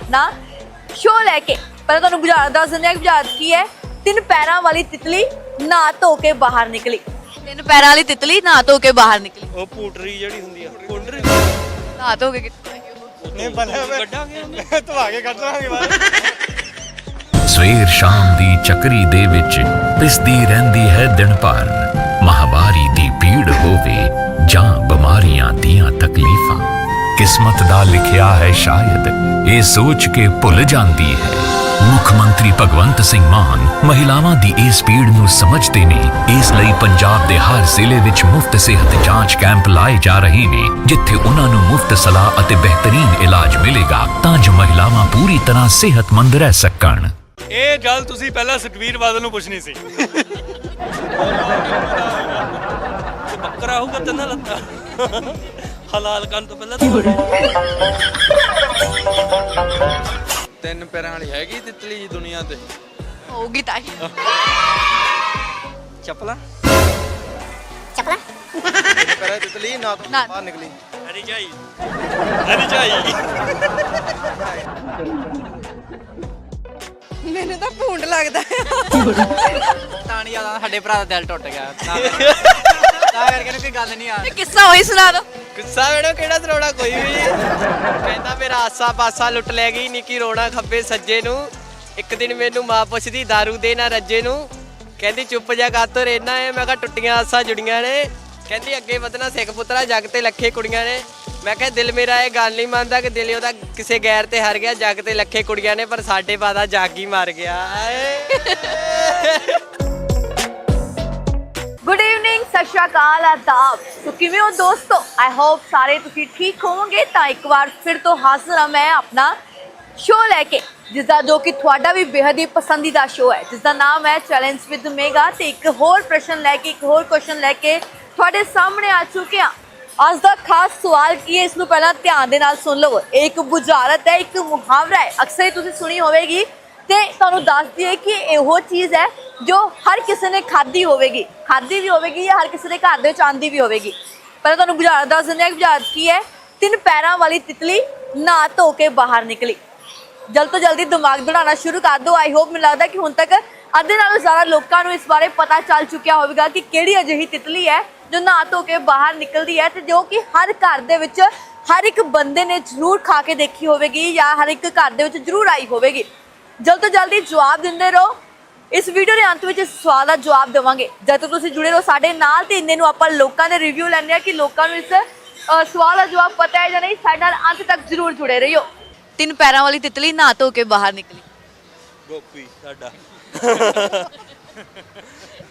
ਆਪਣਾ ਸ਼ੋਅ ਲੈ ਕੇ। ਪਹਿਲਾਂ ਤੁਹਾਨੂੰ ਬੁਝਾਰਤ ਦੱਸ ਦਿੰਦੇ ਹਾਂ ਕਿ ਬੁਝਾਰਤ ਕੀ ਹੈ। ਤਿੰਨ ਪੈਰਾਂ ਵਾਲੀ ਤਿਤਲੀ ਨਹਾ ਧੋ ਕੇ ਬਾਹਰ ਨਿਕਲੀ। ਤਿੰਨ ਪੈਰਾਂ ਵਾਲੀ ਤਿਤਲੀ ਨਹਾ ਧੋ ਕੇ ਬਾਹਰ ਨਿਕਲੀ। ਉਹ ਪੂਟਰੀ ਜਿਹੜੀ ਹੁੰਦੀ ਆ। ਪੂਟਰੀ? ਨਹਾ ਧੋ ਕੇ ਕਿੱਥੇ ਆਈ ਉਹ? ਨਹੀਂ ਬੰਨੇ ਕੱਢਾਂਗੇ। ਧਵਾ ਕੇ ਕੱਢ ਦਾਂਗੇ ਬਾਹਰ। ਸਵੇਰ ਸ਼ਾਮ ਦੀ ਚੱਕਰੀ ਦੇ ਵਿੱਚ ਪਿਸਦੀ ਰਹਿੰਦੀ ਹੈ ਦਿਨ ਭਰ। ਮਹਾਵਾਰੀ ਦੀ ਭੀੜ ਹੋਵੇ ਜਾਂ ਬਿਮਾਰੀਆਂ ਦੀਆਂ ਤਕਲੀਫਾਂ। ਕਿਸਮਤ ਦਾ ਲਿਖਿਆ ਹੈ ਸ਼ਾਇਦ। ਇਹ ਸੋਚ ਕੇ ਭੁੱਲ ਜਾਂਦੀ ਹੈ। ਮੁੱਖ ਮੰਤਰੀ ਭਗਵੰਤ ਸਿੰਘ ਮਾਨ ਮਹਿਲਾਵਾਂ ਦੀ ਇਸ ਪੀੜ ਨੂੰ ਸਮਝਦੇ ਨੇ। ਇਸ ਲਈ ਪੰਜਾਬ ਦੇ ਹਰ ਜ਼ਿਲ੍ਹੇ ਵਿੱਚ ਮੁਫਤ ਸਿਹਤ ਜਾਂਚ ਕੈਂਪ ਲਾਏ ਜਾ ਰਹੇ ਨੇ ਜਿੱਥੇ ਉਹਨਾਂ ਨੂੰ ਮੁਫਤ ਸਲਾਹ ਅਤੇ ਬਿਹਤਰੀਨ ਇਲਾਜ ਮਿਲੇਗਾ ਤਾਂ ਜੋ ਮਹਿਲਾਵਾਂ ਪੂਰੀ ਤਰ੍ਹਾਂ ਸਿਹਤਮੰਦ ਰਹਿ ਸਕਣ। ਇਹ ਗੱਲ ਤੁਸੀਂ ਪਹਿਲਾਂ ਸੁਖਵੀਰ ਬਾਦਲ ਨੂੰ ਪੁੱਛਣੀ ਸੀ। ਬੱਕਰਾ ਹੋਊਗਾ ਤਿੰਨਾਂ ਲੱਤਾਂ ਹਲਾਲ ਕਰਨ ਤੋਂ ਪਹਿਲਾਂ ਤੂੰ ਤਿੰਨ ਪੈਰਾਂ ਵਾਲੀ ਹੈਗੀ ਤਿਤਲੀ ਜੀ ਦੁਨੀਆ ਤੇ। ਹੋਊਗੀ ਤਾਂ ਹੀ। ਚੱਪਲਾਂ? ਚੱਪਲਾਂ? ਪੈਰਾਂ ਤਿਤਲੀ ਨਾ ਤੋਂ ਬਾਹਰ ਨਿਕਲੀ। ਹਰੀ ਚਾਈ ਹਰੀ ਚਾਈ ਮੈਨੂੰ ਤਾਂ ਭੂੰਡ ਲੱਗਦਾ। ਤਾਂ ਨਹੀਂ ਆਦਾ ਸਾਡੇ ਭਰਾ ਦਾ ਦਿਲ ਟੁੱਟ ਗਿਆ। ਤਾਂ ਤਾਂ ਕਰਕੇ ਨੂੰ ਕੋਈ ਗੱਲ ਨਹੀਂ ਆ ਇਹ ਕਿੱਸਾ ਹੋਈ ਸੁਣਾ ਦੋ। ਗੁੱਸਾ ਵੇੜੋ ਕਿਹੜਾ ਤਰੋੜਾ ਕੋਈ ਵੀ ਕਹਿੰਦਾ ਮੇਰਾ ਆਸਾ ਪਾਸਾ ਲੁੱਟ ਲੈ ਗਈ ਨਿੱਕੀ ਰੋਣਾ ਖੱਬੇ ਸੱਜੇ ਨੂੰ। ਇੱਕ ਦਿਨ ਮੈਨੂੰ ਮਾਂ ਪੁੱਛਦੀ दारू ਦੇ ਨਾ ਰੱਜੇ ਨੂੰ? ਕਹਿੰਦੀ ਚੁੱਪ ਜਾ ਕਾਤੋਂ ਰਹਿਣਾ ਏ ਮੈਂ ਕਿਹਾ ਟੁੱਟੀਆਂ ਆਸਾਂ ਜੁੜੀਆਂ ਨੇ। ਕਹਿੰਦੀ ਅੱਗੇ ਵਧਣਾ ਸਿੱਖ ਪੁੱਤਰਾ ਜੱਗ ਤੇ ਲੱਖੇ ਕੁੜੀਆਂ ਨੇ। ਮੈਂ ਕਿਹਾ ਦਿਲ ਮੇਰਾ ਇਹ ਗੱਲ ਨਹੀਂ ਮੰਨਦਾ ਕਿ ਦਿਲ ਉਹਦਾ ਕਿਸੇ ਗੈਰ ਤੇ ਹਾਰ ਗਿਆ ਜੱਗ ਤੇ ਲੱਖੇ ਕੁੜੀਆਂ ਨੇ ਪਰ ਸਾਡੇ ਬਾਦਾ ਜੱਗ ਹੀ ਮਾਰ ਗਿਆ। ਏ ਗੁੱਡ ਈਵਨਿੰਗ ਸਤਿ ਸ਼੍ਰੀ ਅਕਾਲ ਆਦਾਬ ਸੋ ਕਿਵੇਂ ਹੋ ਦੋਸਤੋ? ਆਈ ਹੋਪ ਸਾਰੇ ਤੁਸੀਂ ਠੀਕ ਹੋਵੋਗੇ, ਤਾਂ ਇੱਕ ਵਾਰ ਫਿਰ ਤੋਂ ਹਾਜ਼ਰ ਹਾਂ ਮੈਂ ਆਪਣਾ ਸ਼ੋਅ ਲੈ ਕੇ ਜਿਸ ਦਾ ਜੋ ਕਿ ਤੁਹਾਡਾ ਵੀ ਬੇहद ਹੀ ਪਸੰਦੀਦਾ ਸ਼ੋਅ ਹੈ। ਜਿਸ ਦਾ ਨਾਮ ਹੈ ਚੈਲੰਜ ਵਿਦ ਮੇਗਾ ਤੇ ਇੱਕ ਹੋਰ ਪ੍ਰਸ਼ਨ ਲੈ ਕੇ, ਇੱਕ ਹੋਰ ਕੁਐਸਚਨ ਲੈ ਕੇ ਤੁਹਾਡੇ ਸਾਹਮਣੇ ਆ ਚੁੱਕੇ ਹਾਂ। ਅੱਜ ਦਾ ਖਾਸ ਸਵਾਲ ਕੀ ਹੈ? ਇਸ ਨੂੰ ਪਹਿਲਾਂ ਧਿਆਨ ਦੇ ਨਾਲ ਸੁਣ ਲਵੋ। ਇਹ ਇੱਕ ਬੁਝਾਰਤ ਹੈ, ਇੱਕ ਮੁਹਾਵਰਾ ਹੈ। ਅਕਸਰ ਹੀ ਤੁਸੀਂ ਸੁਣੀ ਹੋਵੇਗੀ ਤੇ ਤੁਹਾਨੂੰ ਦੱਸਦੀ ਹੈ ਕਿ ਇਹੋ ਚੀਜ਼ ਹੈ ਜੋ ਹਰ ਕਿਸੇ ਨੇ ਖਾਧੀ ਹੋਵੇਗੀ। ਖਾਧੀ ਵੀ ਹੋਵੇਗੀ ਜਾਂ ਹਰ ਕਿਸੇ ਦੇ ਘਰ ਦੇ ਵਿੱਚ ਆਂਦੀ ਵੀ ਹੋਵੇਗੀ। ਪਹਿਲਾਂ ਤੁਹਾਨੂੰ ਬੁਝਾਰਤ ਦੱਸ ਦਿੰਦੇ ਹਾਂ ਕਿ ਬੁਝਾਰਤ ਕੀ ਹੈ। ਤਿੰਨ ਪੈਰਾਂ ਵਾਲੀ ਤਿਤਲੀ ਨਾ ਧੋ ਕੇ ਬਾਹਰ ਨਿਕਲੀ। ਜਲਦ ਤੋਂ ਜਲਦੀ ਦਿਮਾਗ ਦੜਾਉਣਾ ਸ਼ੁਰੂ ਕਰ ਦਿਓ। ਆਈ ਹੋਪ ਮੈਨੂੰ ਲੱਗਦਾ ਕਿ ਹੁਣ ਤੱਕ ਅੱਧੇ ਨਾਲੋਂ ਜ਼ਿਆਦਾ ਲੋਕਾਂ ਨੂੰ ਇਸ ਬਾਰੇ ਪਤਾ ਚੱਲ ਚੁੱਕਿਆ ਹੋਵੇਗਾ ਕਿ ਕਿਹੜੀ ਅਜਿਹੀ ਤਿਤਲੀ ਹੈ ਜੋ ਨਾ ਧੋ ਕੇ ਬਾਹਰ ਨਿਕਲਦੀ ਹੈ ਤੇ ਜੋ ਕਿ ਹਰ ਘਰ ਦੇ ਵਿੱਚ ਹਰ ਇੱਕ ਬੰਦੇ ਨੇ ਜ਼ਰੂਰ ਖਾ ਕੇ ਦੇਖੀ ਹੋਵੇਗੀ ਜਾਂ ਹਰ ਇੱਕ ਘਰ ਦੇ ਵਿੱਚ ਜ਼ਰੂਰ ਆਈ ਹੋਵੇਗੀ। ਜਲਦ ਤੋਂ ਜਲਦੀ ਜਵਾਬ ਦਿੰਦੇ ਰਹੋ। ਇਸ ਵੀਡੀਓ ਦੇ ਅੰਤ ਵਿੱਚ ਇਸ ਸਵਾਲ ਦਾ ਜਵਾਬ ਦੇਵਾਂਗੇ। ਜਦ ਤੱਕ ਤੁਸੀਂ ਜੁੜੇ ਰਹੋ ਸਾਡੇ ਨਾਲ ਤੇ ਇੰਨੇ ਨੂੰ ਆਪਾਂ ਲੋਕਾਂ ਦੇ ਰਿਵਿਊ ਲੈਣੇ ਆ ਕਿ ਲੋਕਾਂ ਨੂੰ ਇਸ ਅ, ਸਵਾਲ ਦਾ ਜਵਾਬ ਪਤਾ ਹੈ ਜਾਂ ਨਹੀਂ। ਸਾਡੇ ਨਾਲ ਅੰਤ ਤੱਕ ਜ਼ਰੂਰ ਜੁੜੇ ਰਹੀਓ। ਤਿੰਨ ਪੈਰਾਂ ਵਾਲੀ ਤਿਤਲੀ ਨਹਾ ਧੋ ਕੇ ਬਾਹਰ ਨਿਕਲੀ। ਗੋਪੀ ਸਾਡਾ।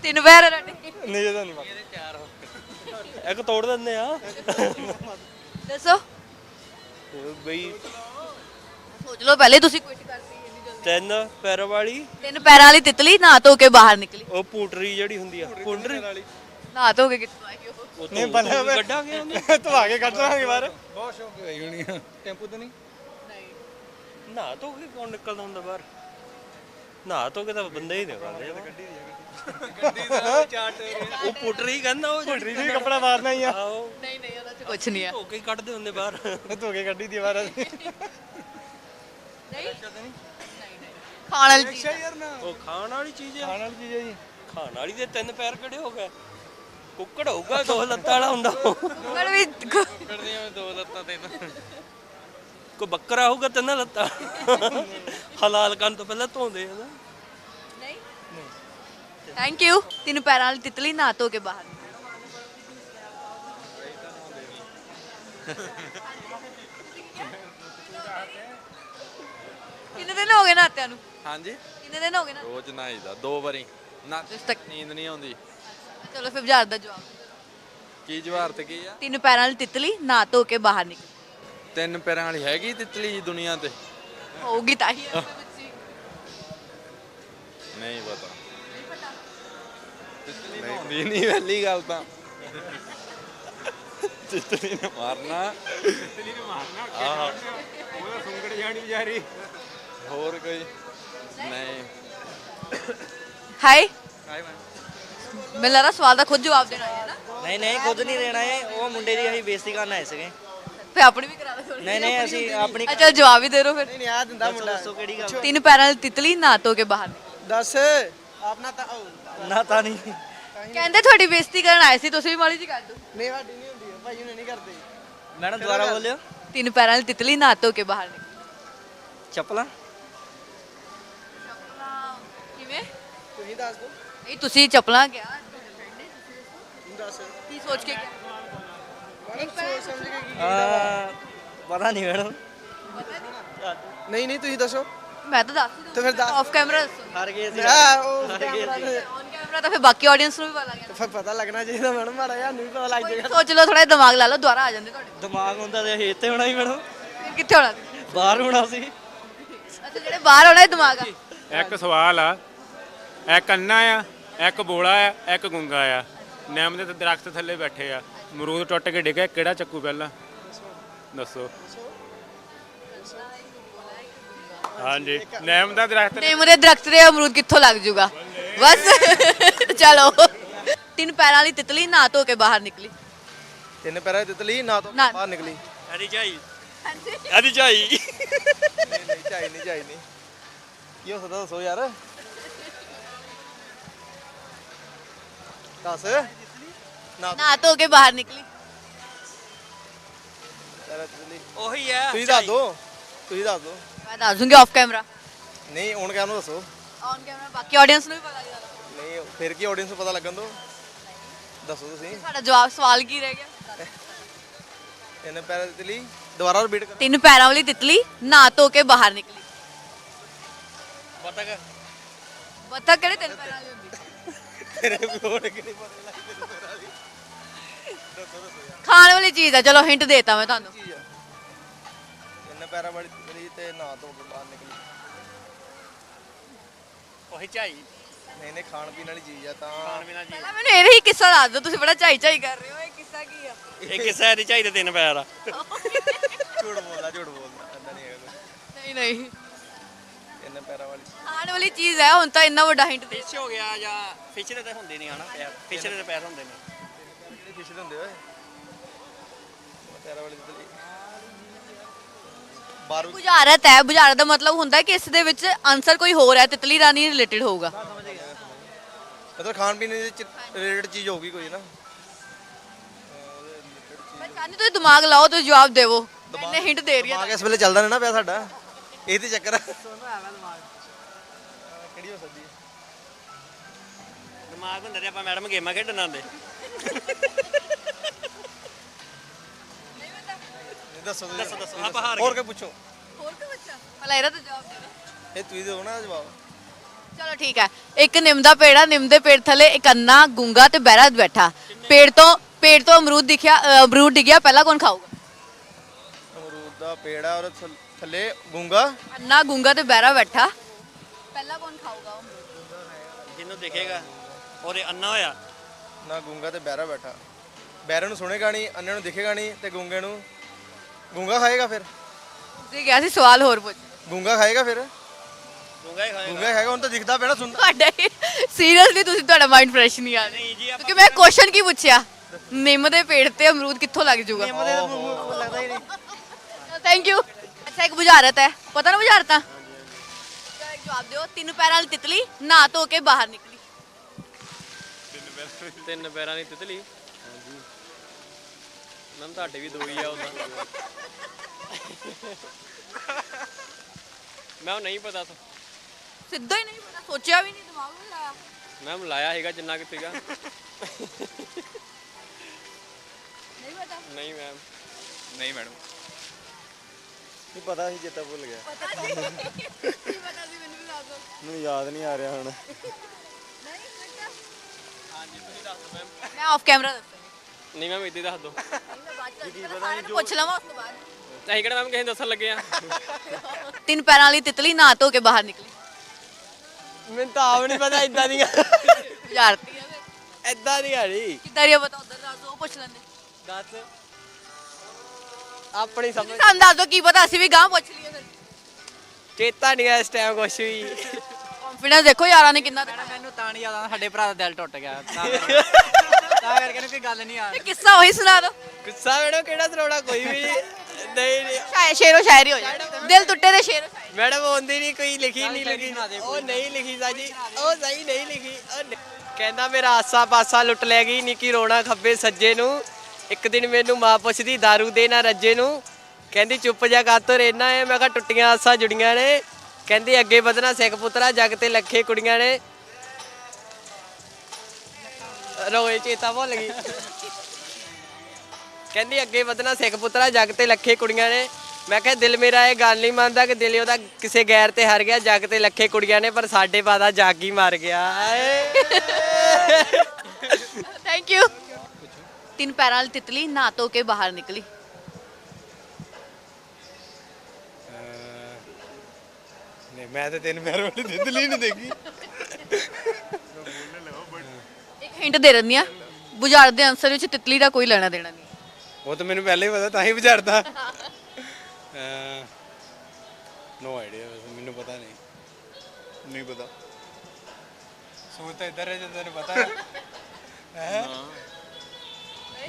ਤਿੰਨ ਪੈਰ ਰੱਡੇ ਨਹੀਂ ਇਹਦਾ ਨਹੀਂ ਪਤਾ। ਇੱਕ ਤੋੜ ਦਿੰਦੇ ਆ। ਦੱਸੋ। ਬਈ। ਸੋਚ ਲਓ ਪਹਿਲੇ ਤੁਸੀਂ ਜਲਦੀ ਤਿੰਨ ਪੈਰ ਵਾਲੀ। ਤਿੰਨ ਪੈਰਾਂ ਵਾਲੀ ਤਿਤਲੀ ਨਹਾ ਧੋ ਕੇ ਬਾਹਰ ਨਿਕਲੀ। ਉਹ ਪੂਟਰੀ ਜਿਹੜੀ ਹੁੰਦੀ ਆ ਪੂਟਰੀ ਨਹਾ ਧੋ ਕੇ ਕਿੱਥੋਂ ਆਈ ਉਹ? ਉਹ ਨਹੀਂ ਧੋ ਕੇ ਕੱਢਾਂਗੇ ਉਹਨੂੰ। ਧਵਾ ਕੇ ਕੱਢ ਦਾਂਗੇ ਬਾਹਰ। ਬਹੁਤ ਸ਼ੌਕ ਹੋਈ ਹੋਣੀ। ਆ ਟੈਂਪੂ ਤੇ ਨਹੀਂ? ਨਹਾ। ਧੋ ਕੇ ਕੌਣ ਨਿਕਲਦਾ ਹੁੰਦਾ ਬਾਹਰ? ਨਹਾ ਧੋ ਕੇ ਤਾਂ ਬੰਦੇ ਹੀ ਨਿਕਲਦੇ ਆ। ਉਹ ਪੁੱਟਰੀ ਕਹਿੰਦਾ ਉਹ ਢੋਟਰੀ ਵੀ ਕੱਪੜਾ ਮਾਰਨਾ ਹੀ ਆ। ਨਹੀਂ ਨਹੀਂ ਉਹਦਾ ਚ ਕੁਝ ਨਹੀਂ ਹੈ ਧੋ ਕੇ ਕੱਢਦੇ ਹੁੰਦੇ ਬਾਹਰ। ਧੋ ਕੇ ਕੱਢੀ ਦੀ ਬਾਹਰ। ਨਹੀਂ? ਖਾਣ ਵਾਲੀ ਚੀਜ਼ ਹੈ। ਯਾਰ ਨਾ ਉਹ ਖਾਣ ਵਾਲੀ ਚੀਜ਼ ਆ। ਖਾਣ ਵਾਲੀ ਚੀਜ਼ ਹੈ ਜੀ। ਖਾਣ ਵਾਲੀ ਦੇ ਤਿੰਨ ਪੈਰ ਕਿਹੜੇ ਹੋ ਗਏ? ਕੁੱਕੜ ਹੋਊਗਾ ਦੋ ਲੱਤਾਂ ਵਾਲਾ ਹੁੰਦਾ। ਕੁੱਕੜ ਵੀ ਕੱਢਦੀਆਂ ਮੈਂ ਦੋ ਲੱਤਾਂ ਤਿੰਨ ਕੋਈ ਬੱਕਰਾ ਹੋਊਗਾ ਤਿੰਨਾਂ ਲੱਤਾਂ? ਹਲਾਲ ਕਰਨ ਤੋਂ ਪਹਿਲਾਂ ਧੋਂਦੇ ਆ ਨਾ। ਨਹੀਂ? ਥੈਂਕ ਯੂ ਤਿੰਨ ਪੈਰਾਂ ਵਾਲੀ ਤਿਤਲੀ ਨਹਾ ਧੋ ਕੇ ਬਾਹਰ। ਕਿੰਨੇ ਦਿਨ ਹੋ ਗਏ ਨਾਤਿਆਂ ਨੂੰ? ਹਾਂਜੀ। ਕਿੰਨੇ ਦਿਨ ਹੋ ਗਏ ਨਾ? ਰੋਜ਼ ਨਹਾਈਦਾ ਦੋ ਵਾਰੀ। ਨਾ ਇਸ ਤੱਕ ਨੀਂਦ ਨਹੀਂ ਆਉਂਦੀ। ਚਲੋ ਫਿਰ ਬੁਝਾਰਤ ਦਾ ਜਵਾਬ। ਕੀ ਜਵਾਰ ਤੇ ਕੀ ਆ? ਤਿੰਨ ਪੈਰਾਂ ਵਾਲੀ ਤਿਤਲੀ ਨਹਾ ਧੋ ਕੇ ਬਾਹਰ ਨਿਕਲੀ। ਤਿੰਨ ਪੈਰਾਂ ਵਾਲੀ ਹੈਗੀ ਤਿਤਲੀ ਜੀ ਦੁਨੀਆ ਤੇ? ਹੋਊਗੀ ਤਾਂ ਹੀ। ਨਹੀਂ ਪਤਾ। ਤਿਤਲੀ ਨਹੀਂ ਨਹੀਂ ਪਹਿਲੀ ਗੱਲ ਤਾਂ। ਤਿਤਲੀ ਨੇ ਮਾਰਨਾ। ਉਹਦਾ ਸੁੰਗੜ ਜਾਣੀ ਵਿਚਾਰੀ। ਹੋਰ ਕੋਈ? ਨਹੀਂ। ਹਾਈ ਮੈਨੂੰ ਲੱਗਦਾ ਸਵਾਲ ਦਾ ਖੁਦ ਜਵਾਬ ਦੇਣਾ ਹੈ ਨਾ। ਨਹੀਂ ਨਹੀਂ ਖੁਦ ਨਹੀਂ ਦੇਣਾ ਹੈ ਉਹ ਮੁੰਡੇ ਦੀ ਅਸੀਂ ਬੇਇੱਜ਼ਤੀ ਕਰਨ ਆਏ ਸੀਗੇ। ਫੇ ਆਪਣੀ ਵੀ ਕਰਾ ਦਿਓ ਨਹੀਂ ਨਹੀਂ ਅਸੀਂ ਆਪਣੀ ਅੱਛਾ ਜਵਾਬ ਹੀ ਦੇ ਦਿਓ ਫਿਰ। ਨਹੀਂ ਆ ਦਿੰਦਾ ਮੁੰਡਾ। ਦੱਸੋ ਕਿਹੜੀ ਗੱਲ? ਤਿੰਨ ਪੈਰਾਂ ਵਾਲੀ ਤਿਤਲੀ ਨਾ ਧੋ ਕੇ ਬਾਹਰ। ਨਿਕਲੀ। ਦੱਸ ਆਪਣਾ ਤਾਂ ਨਾ ਤਾਂ ਨਹੀਂ। ਕਹਿੰਦੇ ਤੁਹਾਡੀ ਬੇਇੱਜ਼ਤੀ ਕਰਨ ਆਏ ਸੀ ਤੁਸੀਂ ਵੀ ਮਾੜੀ ਜੀ ਕਰ ਦਿਓ ਨਹੀਂ ਸਾਡੀ ਨਹੀਂ ਹੁੰਦੀ। ਭਾਈ ਉਹਨੇ ਨਹੀਂ ਕਰਦੇ। ਮੈਡਮ ਦੁਬਾਰਾ ਬੋਲਿਓ। ਤਿੰਨ ਪੈਰਾਂ ਵਾਲੀ ਤਿਤਲੀ ਨਾ ਧੋ ਕੇ ਬਾਹਰ ਨਿਕਲੀ। ਚੱਪਲਾਂ? ਤੁਸੀਂ ਦੱਸ ਦਿਓ ਨਹੀਂ ਤੁਸੀਂ ਚੱਪਲਾਂ ਗਿਆ ਤੂੰ ਦੱਸ। ਕੀ ਸੋਚ ਕੇ ਗਿਆ ਮੈਡਮ ਸੋਚ ਸਮਝ ਕੇ ਕੀ ਆ ਪਤਾ ਨਹੀਂ ਮੈਡਮ। ਨਹੀਂ। ਨਹੀਂ ਤੁਸੀਂ ਦੱਸੋ। ਮੈਂ ਤਾਂ ਦੱਸ ਹੀ ਤੇ ਫਿਰ ਦੱਸ। ਆਫ ਕੈਮਰਾ ਦੱਸੋ। ਹਾਰ ਗਏ ਸੀ ਆ ਉਹ ਕੈਮਰਾ ਤੇ ਔਨ ਕੈਮਰਾ ਤਾਂ ਫਿਰ ਬਾਕੀ ਆਡੀਅנס ਨੂੰ ਵੀ ਪਤਾ ਲੱਗ ਜਾਣਾ ਫਿਰ ਪਤਾ ਲੱਗਣਾ ਚਾਹੀਦਾ ਮੈਡਮ ਮਾੜਾ ਜਿਹਾ ਨੂੰ ਵੀ ਪਤਾ ਲੱਗ ਜਾਏਗਾ। ਸੋਚ ਲਓ ਥੋੜਾ ਦਿਮਾਗ ਲਾ ਲਓ ਦੁਬਾਰਾ ਆ ਜਾਂਦੇ ਤੁਹਾਡੇ ਦਿਮਾਗ ਹੁੰਦਾ ਤੇ ਅਸੀਂ ਇੱਥੇ ਹੋਣਾ ਹੀ ਮੈਡਮ। ਫਿਰ ਕਿੱਥੇ ਹੋਣਾ? ਬਾਹਰ ਹੋਣਾ ਸੀ। ਅੱਛਾ ਜਿਹੜੇ ਬਾਹਰ ਹੋਣਾ ਇਹ ਦਿਮਾਗ ਆ। ਇੱਕ ਸਵਾਲ ਆ ਇੱਕ ਅੰਨਾ ਆ ਇੱਕ ਬੋਲਾ ਆ ਇੱਕ ਗੁੰਗਾ ਆ। ਨਿੰਮ ਦੇ ਦਰਖਤ ਥੱਲੇ ਬੈਠੇ ਆ। ਅਮਰੂਦ ਟੁੱਟ ਕੇ ਡਿੱਗਿਆ ਕਿਹੜਾ ਚੱਕੂ ਪਹਿਲਾਂ? ਦੱਸੋ। ਹਾਂਜੀ ਨਿੰਮ ਦਾ ਦਰਖਤ ਨੇਮ ਦੇ ਦਰਖਤ ਦੇ ਅਮਰੂਦ ਕਿੱਥੋਂ ਲੱਗ ਜੂਗਾ? ਬਸ ਚਲੋ। ਤਿੰਨ ਪੈਰਾਂ ਵਾਲੀ ਤਿਤਲੀ ਨਾ ਧੋ ਕੇ ਬਾਹਰ ਨਿਕਲੀ। ਤਿੰਨ ਪੈਰਾਂ ਦੀ ਤਿਤਲੀ ਨਾ ਤੋਂ ਨਾ। ਬਾਹਰ ਨਿਕਲੀ। ਅਰੀ ਚਾਈ ਅਰੀ ਚਾਈ ਨਹੀਂ ਨਹੀਂ ਚਾਈ ਨਹੀਂ ਚਾਈ ਨਹੀਂ। ਕੀ ਹੋ ਸਕਦਾ ਦੱਸੋ ਯਾਰ? ਦੱਸ। ਨਾ। ਨਾ ਕੇ ਬਾਹਰ ਨਿਕਲੀ। ਉਹੀ ਹੈ ਤੁਸੀਂ ਦੱਸ ਦੋ। ਤੁਸੀਂ ਦੱਸ ਦੋ। ਮੈਂ ਦੱਸ ਦੂੰਗੀ ਆਫ ਕੈਮਰਾ ਨਹੀਂ ਔਨ ਕੈਮਰਾ ਦੱਸੋ। ਔਨ ਕੈਮਰਾ ਬਾਕੀ ਆਡੀਅנס ਨੂੰ ਵੀ ਪਤਾ ਲੱਗਦਾ। ਨਹੀਂ ਫਿਰ ਕੀ ਆਡੀਅנס ਨੂੰ ਪਤਾ ਲੱਗਣ ਦੋ? ਦੱਸੋ ਤੁਸੀਂ। ਸਾਡਾ ਜਵਾਬ ਸਵਾਲ ਕੀ ਰਹਿ ਗਿਆ? ਇਹਨੇ ਪੈਰਾਂ ਦੀ ਤਿਤਲੀ। ਦੁਬਾਰਾ ਰਿਪੀਟ ਕਰੋ। ਤਿੰਨ ਪੈਰਾਂ ਵਾਲੀ ਤਿਤਲੀ ਨਾ ਧੋ ਕੇ ਬਾਹਰ ਨਿਕਲੀ। ਬਤਕ ਬਤਕ ਕਿਹੜੇ ਤਿੰਨ ਪੈਰਾਂ ਵਾਲੀ ਤੇਰੇ ਪਿਓ ਨੇ ਕਿਹੜੀ ਪਤਾ ਲੱਗੀ ਤੈਨੂੰ ਪੈਰਾਂ ਦੀ। ਖਾਣ ਵਾਲੀ ਚੀਜ਼ ਆ ਚਲੋ ਹਿੰਟ ਦੇਤਾ ਮੈਂ ਤੁਹਾਨੂੰ। ਚੀਜ਼ ਆ? ਤਿੰਨ ਪੈਰਾਂ ਵਾਲੀ ਤਿਤਲੀ ਤੇ ਨਾ ਤੋਂ ਕੇ ਬਾਹਰ ਨਿਕਲੀ। ਉਹੀ ਚਾਈ ਨਹੀਂ ਨਹੀਂ ਖਾਣ ਪੀਣ ਵਾਲੀ ਚੀਜ਼ ਆ ਤਾਂ। ਬਿਨਾ ਜੀ ਪਹਿਲਾਂ ਮੈਨੂੰ ਇਹ ਹੀ ਕਿੱਸਾ ਦੱਸ ਦਿਓ ਤੁਸੀਂ ਬੜਾ ਚਾਈ ਚਾਈ ਕਰ ਰਹੇ ਹੋ ਇਹ ਕਿੱਸਾ ਕੀ ਆ? ਇਹ ਕਿਸੇ ਦੀ ਚਾਈ ਦੇ ਤਿੰਨ ਪੈਰ ਆ। ਝੂਠ ਬੋਲਦਾ ਝੂਠ ਬੋਲਦਾ ਏਦਾਂ ਨਹੀਂ ਹੈਗਾ ਕੁਛ। ਨਹੀਂ ਨਹੀਂ। ਪੈਰਾਂ ਵਾਲੀ। ਖਾਣ ਵਾਲੀ ਚੀਜ਼ ਹੈ ਹੁਣ ਤਾਂ ਇੰਨਾ ਵੱਡਾ ਹਿੰਟ ਦੇ ਫਿਸ਼ ਹੋ ਗਿਆ ਜਾਂ ਫਿਸ਼ ਦੇ ਤਾਂ ਹੁੰਦੇ ਨਹੀਂ ਹਨਾ ਪੈਰ ਫਿਸ਼ ਦੇ ਤਾਂ ਪੈਰ ਹੁੰਦੇ ਨੇ। ਕਿਹੜੇ ਫਿਸ਼ ਦੇ ਹੁੰਦੇ ਓਏ? ਪੈਰਾਂ ਵਾਲੀ ਤਿਤਲੀ ਬਾਰੂ ਬੁਝਾਰਤ ਹੈ ਬੁਝਾਰਤ ਦਾ ਮਤਲਬ ਹੁੰਦਾ ਕਿ ਇਸ ਦੇ ਵਿੱਚ ਆਨਸਰ ਕੋਈ ਹੋਰ ਹੈ ਤਿਤਲੀ ਰਾਣੀ ਰਿਲੇਟਡ ਹੋਊਗਾ। ਮਤਲਬ ਖਾਣ ਪੀਣ ਦੇ ਰਿਲੇਟਡ ਚੀਜ਼ ਹੋਊਗੀ ਕੋਈ ਨਾ। ਮੈਂ ਚਾਹੁੰਦੀ ਤੁਸੀਂ ਦਿਮਾਗ ਲਾਓ ਤੁਸੀਂ ਜਵਾਬ ਦੇਵੋ। ਮੈਂ ਹਿੰਟ ਦੇ ਰਹੀ ਹਾਂ। ਦਿਮਾਗ ਇਸ ਵੇਲੇ ਚੱਲਦਾ ਨਹੀਂ ਨਾ ਪਿਆ ਸਾਡਾ। ਇਹ ਤੇ ਚੱਕਰ ਆ। ਕਿਹੜੀ ਹੋ ਸਕਦੀ ਹੈ? ਦਿਮਾਗ ਹੁੰਦਾ ਤੇ ਆਪਾਂ ਮੈਡਮ ਗੇਮਾਂ ਖੇਡਣ ਆਉਂਦੇ। ਨਹੀਂ ਦੱਸੋ ਤੁਸੀਂ। ਦੱਸੋ ਦੱਸੋ। ਆਪਾਂ ਹਾਰ ਹੋਰ ਗਏ ਕੀ ਪੁੱਛੋ। ਹੋਰ ਕੋਈ ਬੱਚਾ ਭਲਾ ਇਹਦਾ ਤਾਂ ਜਵਾਬ ਦੇ ਦਿਓ। ਇਹ ਤੁਸੀਂ ਦਿਓ ਨਾ ਜਵਾਬ। ਚਲੋ ਠੀਕ ਹੈ। ਇੱਕ ਨਿੰਮ ਦਾ ਪੇੜ ਆ ਨਿੰਮ ਦੇ ਪੇੜ ਥੱਲੇ ਇੱਕ ਅੰਨਾ ਗੁੰਗਾ ਤੇ ਬਹਿਰਾ ਬੈਠਾ। ਪੇੜ ਤੋਂ ਪੇੜ ਤੋਂ ਅਮਰੂਦ ਦਿਖਿਆ ਅ, ਅਮਰੂਦ ਡਿੱਗਿਆ ਪਹਿਲਾਂ ਕੌਣ ਖਾਊਗਾ? ਅਮਰੂਦ ਦਾ ਪੇੜ ਆ ਔਰ ਥੱਲ- ਥੱਲੇ ਗੁੰਗਾ। ਅੰਨਾ ਗੁੰਗਾ ਤੇ ਬਹਿਰਾ ਬੈਠਾ। ਪਹਿਲਾਂ ਕੌਣ ਖਾਊਗਾ ਉਹ? ਜਿਹਨੂੰ ਦੇਖੇਗਾ ਉਹਦੇ ਅੰਨਾ ਹੋਇਆ। ਨਾ ਗੁੰਗਾ ਤੇ ਬਹਿਰਾ ਬੈਠਾ। ਬਹਿਰੇ ਨੂੰ ਸੁਣੇਗਾ ਨਹੀਂ ਅੰਨੇ ਨੂੰ ਦਿਖੇਗਾ ਨਹੀਂ ਤੇ ਗੁੰਗੇ ਨੂੰ ਗੁੰਗਾ ਖਾਏਗਾ ਫਿਰ? ਤੁਸੀਂ ਕਿਹਾ ਸੀ ਸਵਾਲ ਹੋਰ ਪੁੱਛ। ਗੁੰਗਾ ਖਾਏਗਾ ਫਿਰ? ਡੂੰਗਾ ਹੀ ਖਾਏਗਾ। ਗੁੰਗਾ ਖਾਏਗਾ ਹੁਣ ਤਾਂ ਦਿਖਦਾ ਨਾ ਸੁਣਦਾ ਤੁਹਾਡਾ ਸੀਰੀਅਸਲੀ ਤੁਸੀਂ ਤੁਹਾਡਾ ਮਾਈਂਡ ਫਰੈਸ਼ ਨਹੀਂ ਆ ਰਿਹਾ। ਨਹੀਂ ਜੀ ਕਿਉਂਕਿ ਮੈਂ ਕੁਐਸਚਨ ਕੀ ਪੁੱਛਿਆ? ਨਿੰਮ ਦੇ ਪੇੜ ਤੇ ਅਮਰੂਦ ਕਿੱਥੋਂ ਲੱਗ ਜਾਊਗਾ ਲੱਗਦਾ ਹੀ ਨਹੀਂ। ਥੈਂਕ ਯੂ ਅੱਛਾ ਇੱਕ ਬੁਝਾਰਤ ਹੈ। ਪਤਾ ਨਾ ਬੁਝਾਰਤਾਂ? ਚਲੋ ਇੱਕ ਜਵਾਬ ਦਿਓ ਤਿੰਨ ਪੈਰਾਂ ਵਾਲੀ ਤਿਤਲੀ ਨਹਾ ਧੋ ਕੇ ਬਾਹਰ ਨਿਕਲੀ। ਤਿੰਨ ਪੈਰਾਂ ਦੀ ਤਿਤਲੀ? ਹਾਂਜੀ। ਮੈਮ ਤੁਹਾਡੇ ਵੀ ਦੋ ਹੀ ਆ ਉਹਦਾ ਮੈਮ ਨਹੀਂ ਪਤਾ ਤਾਂ ਸਿੱਧਾ ਹੀ ਨਹੀਂ ਪਤਾ ਸੋਚਿਆ ਵੀ ਨਹੀਂ ਦਿਮਾਗ ਵੀ ਲਾਇਆ। ਮੈਮ ਲਾਇਆ ਹੈਗਾ ਜਿੰਨਾ ਕਿ ਸੀਗਾ। ਨਹੀਂ ਪਤਾ। ਨਹੀਂ ਮੈਮ। ਨਹੀਂ ਮੈਡਮ। ਨਹੀਂ ਪਤਾ ਸੀ ਚੇਤਾ ਭੁੱਲ ਗਿਆ। ਕੀ ਪਤਾ ਸੀ ਮੈਨੂੰ ਵੀ ਦੱਸ ਦਿਓ ਮੈਨੂੰ ਯਾਦ ਨਹੀਂ ਆ ਰਿਹਾ ਹੁਣ। ਨਹੀਂ ਪਤਾ ਹਾਂਜੀ ਤੁਸੀਂ ਦੱਸ ਦਿਓ ਮੈਮ ਮੈਂ ਆਫ ਕੈਮਰਾ ਦੱਸਾਂਗੀ ਨਹੀਂ ਮੈਮ ਇੱਦਾਂ ਹੀ ਦੱਸ ਦਿਓ। ਮੈਂ ਬਾਅਦ ਚ ਸਾਰਿਆਂ ਨੂੰ ਪੁੱਛ ਲਵਾਂ ਉਸ ਤੋਂ ਬਾਅਦ। ਅਸੀਂ ਕਿਹੜਾ ਮੈਮ ਕਿਸੇ ਨੂੰ ਦੱਸਣ ਲੱਗੇ ਆ? ਤਿੰਨ ਪੈਰਾਂ ਵਾਲੀ ਤਿਤਲੀ ਨਹਾ ਧੋ ਕੇ ਬਾਹਰ ਨਿਕਲੀ। ਮੈਨੂੰ ਤਾਂ ਆਪ ਨਹੀਂ ਪਤਾ ਇਦਾਂ ਦੀਆਂ। ਬੁਝਾਰਤੀ ਇਦਾਂ ਦੀਆਂ ਨਹੀਂ। ਕਿੱਦਾਂ ਦੀ ਆ ਪਤਾ ਉਧਰ ਦੱਸ ਉਹ ਪੁੱਛ ਲੈਂਦੇ। ਦੱਸ। ਆਪਣੀ ਸਮਝ। ਸਾਨੂੰ ਦੱਸ ਦਿਓ ਕੀ ਪਤਾ ਅਸੀਂ ਵੀ ਗਾਂ ਪੁੱਛ ਲਈਏ ਫਿਰ ਚੇਤਾ ਨਹੀਂ ਆ ਇਸ ਟਾਈਮ ਕੁਛ ਵੀ। ਕੰਫੀਡੈਂਸ ਦੇਖੋ ਯਾਰਾਂ ਨੇ ਕਿੰਨਾ ਦਿਖਾਇਆ ਮੈਨੂੰ ਤਾਂ ਨਹੀਂ ਆਦਾ ਸਾਡੇ ਭਰਾ ਦਾ ਦਿਲ ਟੁੱਟ ਗਿਆ। ਤਾਂ ਕਰਕੇ ਕੋਈ ਗੱਲ ਨਹੀਂ ਆ ਤੇ ਕਿੱਸਾ ਉਹੀ ਸੁਣਾ ਦਿਓ। ਗੁੱਸਾ ਮੈਡਮ ਕਿਹੜਾ ਸੁਣਾਉਣਾ ਕੋਈ ਵੀ ਨਹੀਂ। ਨਹੀਂ ਸ਼ਾਇਰ ਸ਼ੇਰੋ ਸ਼ਾਇਰੀ ਹੋ ਜਾਏ। ਦਿਲ ਟੁੱਟੇ ਦੇ ਸ਼ੇਰੋ ਸ਼ਾਇਰੀ। ਮੈਡਮ ਆਉਂਦੀ ਨਹੀਂ ਕੋਈ ਲਿਖੀ ਨਹੀਂ ਲਿਖੀ। ਉਹ ਨਹੀਂ ਲਿਖੀ ਸਾਜੀ ਉਹ ਸਹੀ ਨਹੀਂ ਲਿਖੀ। ਉਹ ਨਹੀਂ। ਕਹਿੰਦਾ ਮੇਰਾ ਆਸਾ ਪਾਸਾ ਲੁੱਟ ਲੈ ਗਈ ਨਿੱਕੀ ਰੋਣਾ ਖੱਬੇ ਸੱਜੇ ਨੂੰ। ਇੱਕ ਦਿਨ ਮੈਨੂੰ ਮਾਂ ਪੁੱਛਦੀ दारू ਦੇ ਨਾ ਰੱਜੇ ਨੂੰ? ਕਹਿੰਦੀ, ਚੁੱਪ ਜਾ ਕਾਤੋਂ ਰਹਿਣਾ ਹੈ ਮੈਂ ਕਿਹਾ ਟੁੱਟੀਆਂ ਆਸਾਂ ਜੁੜੀਆਂ ਨੇ। ਕਹਿੰਦੀ, ਅੱਗੇ ਵਧਣਾ ਸਿੱਖ ਪੁੱਤਰਾ, ਜੱਗ ਤੇ ਲੱਖੇ ਕੁੜੀਆਂ ਨੇ। ਰੋਏ ਚੇਤਾ ਭੁੱਲ ਗਈ। ਕਹਿੰਦੀ, ਅੱਗੇ ਵਧਣਾ ਸਿੱਖ ਪੁੱਤਰਾ, ਜੱਗ ਤੇ ਲੱਖੇ ਕੁੜੀਆਂ ਨੇ। ਮੈਂ ਕਿਹਾ, ਦਿਲ ਮੇਰਾ ਇਹ ਗੱਲ ਨਹੀਂ ਮੰਨਦਾ ਕਿ ਦਿਲ ਉਹਦਾ ਕਿਸੇ ਗੈਰ ਤੇ ਹਰ ਗਿਆ, ਜੱਗ ਤੇ ਲੱਖੇ ਕੁੜੀਆਂ ਨੇ, ਪਰ ਸਾਡੇ ਬਾਦਾ ਜਾਗ ਹੀ ਮਰ ਗਿਆ। ਥੈਂਕ ਯੂ ਤਿੰਨ ਪੈਰਾਂ ਵਾਲੀ ਤਿਤਲੀ ਨਾ ਧੋ ਕੇ ਬਾਹਰ ਨਿਕਲੀ। ਨਹੀਂ ਮੈਂ ਤਾਂ ਤਿੰਨ ਪੈਰ ਵਾਲੀ ਤਿਤਲੀ ਨਹੀਂ ਦੇਖੀ। ਇੱਕ ਹਿੰਟ ਦੇ ਦਿੰਦੀ ਆ ਬੁਝਾਰਤ ਦੇ ਆਨਸਰ ਵਿੱਚ ਤਿਤਲੀ ਦਾ ਕੋਈ ਲੈਣਾ ਦੇਣਾ ਨਹੀਂ। ਉਹ ਤਾਂ ਮੈਨੂੰ ਪਹਿਲਾਂ ਹੀ ਪਤਾ ਤਾਂ ਹੀ ਵਿਚਾਰਦਾ ਨੋ ਆਈਡੀਆ ਮੈਨੂੰ ਪਤਾ ਨਹੀਂ। ਨਹੀਂ ਪਤਾ। ਸੋਚ ਤਾਂ ਇੱਧਰ ਹੈ ਜਦੋਂ ਤੈਨੂੰ ਪਤਾ ਹੈ। ਹੈਂ?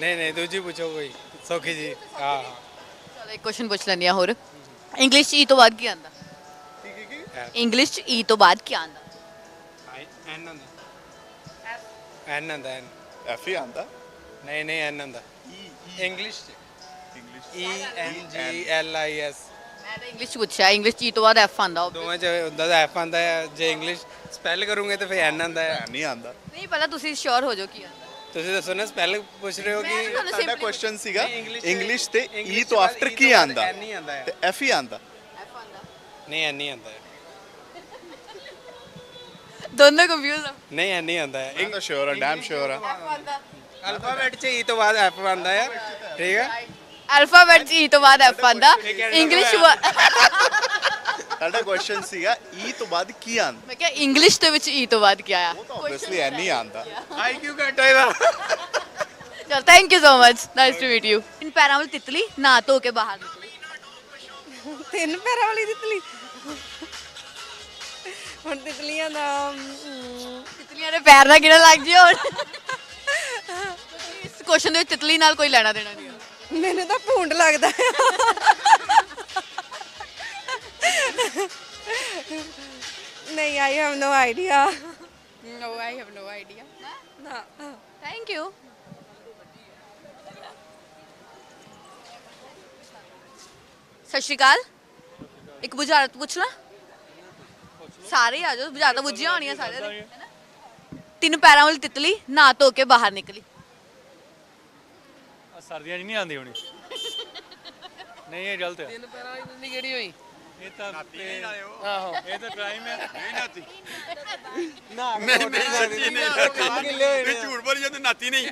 ਨਹੀਂ ਨਹੀਂ ਦੂਜੀ ਪੁੱਛੋ ਕੋਈ ਸੌਖੀ ਜੀ ਹਾਂ। ਚਲੋ ਇੱਕ ਕੁਐਸਚਨ ਪੁੱਛ ਲੈਂਦੀ ਆ ਹੋਰ। ਇੰਗਲਿਸ਼ ਚ ਈ ਤੋਂ ਬਾਅਦ ਕੀ ਆਂਦਾ ਇੰਗਲਿਸ਼ ਚ ਈ ਤੋਂ ਬਾਅਦ ਕੀ ਆਂਦਾ ਐਨ ਹੁੰਦਾ ਐਨ ਹੁੰਦਾ ਐਨ। ਐਫ ਹੀ ਆਂਦਾ ਨਹੀਂ ਨਹੀਂ ਐਨ ਹੁੰਦਾ English English E N G L I S ਮੈਂ ਤਾਂ ਇੰਗਲਿਸ਼ ਪੁੱਛਿਆ ਇੰਗਲਿਸ਼ ਚ ਈ ਤੋਂ ਬਾਅਦ ਐਫ ਆਂਦਾ ਉਹ ਦੋਵਾਂ ਚ ਹੁੰਦਾ ਦਾ ਐਫ ਆਂਦਾ ਹੈ ਜੇ ਇੰਗਲਿਸ਼ ਸਪੈਲ ਕਰੋਗੇ ਤਾਂ ਫਿਰ ਐਨ ਆਂਦਾ ਹੈ ਨਹੀਂ ਆਂਦਾ ਨਹੀਂ ਪਹਿਲਾਂ ਤੁਸੀਂ ਸ਼ੋਰ ਹੋ ਜਾਓ ਕੀ ਆਂਦਾ ਤੁਸੀਂ ਦੱਸੋ ਨਾ ਸਪੈਲ ਪੁੱਛ ਰਹੇ ਹੋ ਕਿ ਤੁਹਾਨੂੰ ਸਾਡਾ simply ਕੁਐਸਚਨ ਸੀਗਾ English ਇੰਗਲਿਸ਼ ਤੇ ਈ English ਤੋਂ ਤੋਂ ਆਫਟਰ ਬਾਅਦ E ਕੀ ਤੋਂ ਬਾਅਦ ਆਂਦਾ N ਹੀ ਆਂਦਾ ਹੈ। ਤੇ ਐਫ ਹੀ ਆਂਦਾ? F ਆਂਦਾ। ਨਹੀਂ ਐਨ ਨਹੀਂ ਆਂਦਾ ਦੋਨੋਂ ਕੰਫਿਊਜ਼ ਆ ਨਹੀਂ ਐਨ ਨਹੀਂ ਆਂਦਾ ਹੈ। ਮੈਂ ਤਾਂ ਸ਼ੋਰ ਆ ਡੈਮ ਸ਼ੋਰ ਆ ਐਫ ਆਂਦਾ। ਅਲਫਾਬੈਟ ਚ ਈ ਤੋਂ ਬਾਅਦ ਐਫ ਆਂਦਾ ਹੈ। ਠੀਕ ਹੈ? ਅਲਫਾਬੈਟ ਚ ਈ ਤੋਂ ਬਾਅਦ ਐਫ ਆਂਦਾ। ਇੰਗਲਿਸ਼ ਸਾਡਾ ਕੁਐਸਚਨ ਸੀਗਾ ਈ ਤੋਂ ਬਾਅਦ ਕੀ ਆਂਦਾ ਮੈਂ ਕਿਹਾ ਇੰਗਲਿਸ਼ ਦੇ ਵਿੱਚ ਈ ਤੋਂ ਬਾਅਦ ਕੀ ਆਇਆ? ਉਹ ਤਾਂ ਆਬਵੀਅਸਲੀ ਐਨ ਹੀ ਆਂਦਾ ਆਈ ਕਿਉਂ ਘੱਟ ਹੋਏਗਾ ਚਲ thank you so much nice to meet you ਇਨ ਪੈਰਾਂ ਵਾਲੀ ਤਿਤਲੀ ਨਾ ਧੋ ਕੇ ਬਾਹਰ ਨਿਕਲੀ। ਤਿੰਨ ਪੈਰਾਂ ਵਾਲੀ ਤਿਤਲੀ? ਹੁਣ ਤਿਤਲੀਆਂ ਦਾ ਤਿਤਲੀਆਂ ਦੇ ਪੈਰ ਨਾ ਗਿਣਨ ਲੱਗ ਜਿਓ ਹੁਣ। ਇਸ ਕੁਐਸਚਨ ਦੇ ਵਿੱਚ ਤਿਤਲੀ ਨਾਲ ਕੋਈ ਲੈਣਾ ਦੇਣਾ ਨਹੀਂ। ਮੈਨੂੰ ਤਾਂ ਭੂੰਡ ਲੱਗਦਾ ਨਹੀਂ I have no idea no I have no idea ਨਾ ਥੈਂਕ ਯੂ ਸਤਿ ਸ਼੍ਰੀ ਅਕਾਲ। ਇੱਕ ਬੁਝਾਰਤ ਪੁੱਛਣਾ? ਸਾਰੇ ਹੀ ਆ ਜਾਓ ਬੁਝਾਰਤਾਂ ਬੁੱਝੀਆਂ ਹੋਣੀਆਂ ਸਾਰਿਆਂ ਦੇ ਹੈਨਾ? ਤਿੰਨ ਪੈਰਾਂ ਵਾਲੀ ਤਿਤਲੀ ਨਾ ਧੋ ਕੇ ਬਾਹਰ ਨਿਕਲੀ। ਸਰਦੀਆਂ 'ਚ ਨਹੀਂ ਆਉਂਦੀ ਹੋਣੀ। ਨਹੀਂ ਇਹ ਗਲਤ ਹੈ। ਤਿੰਨ ਪੈਰਾਂ ਵਾਲੀ ਦਿੰਦੀ ਕਿਹੜੀ ਹੋਈ? ਇਹ ਤਾਂ ਆਹੋ ਇਹ ਤਾਂ ਟਾਈਮ ਹੈ। ਨਹੀਂ ਨਾਤੀ। ਇਹ ਝੂਠ ਬੋਲੀ ਜਾਂਦੇ ਨਾਤੀ ਨਹੀਂ।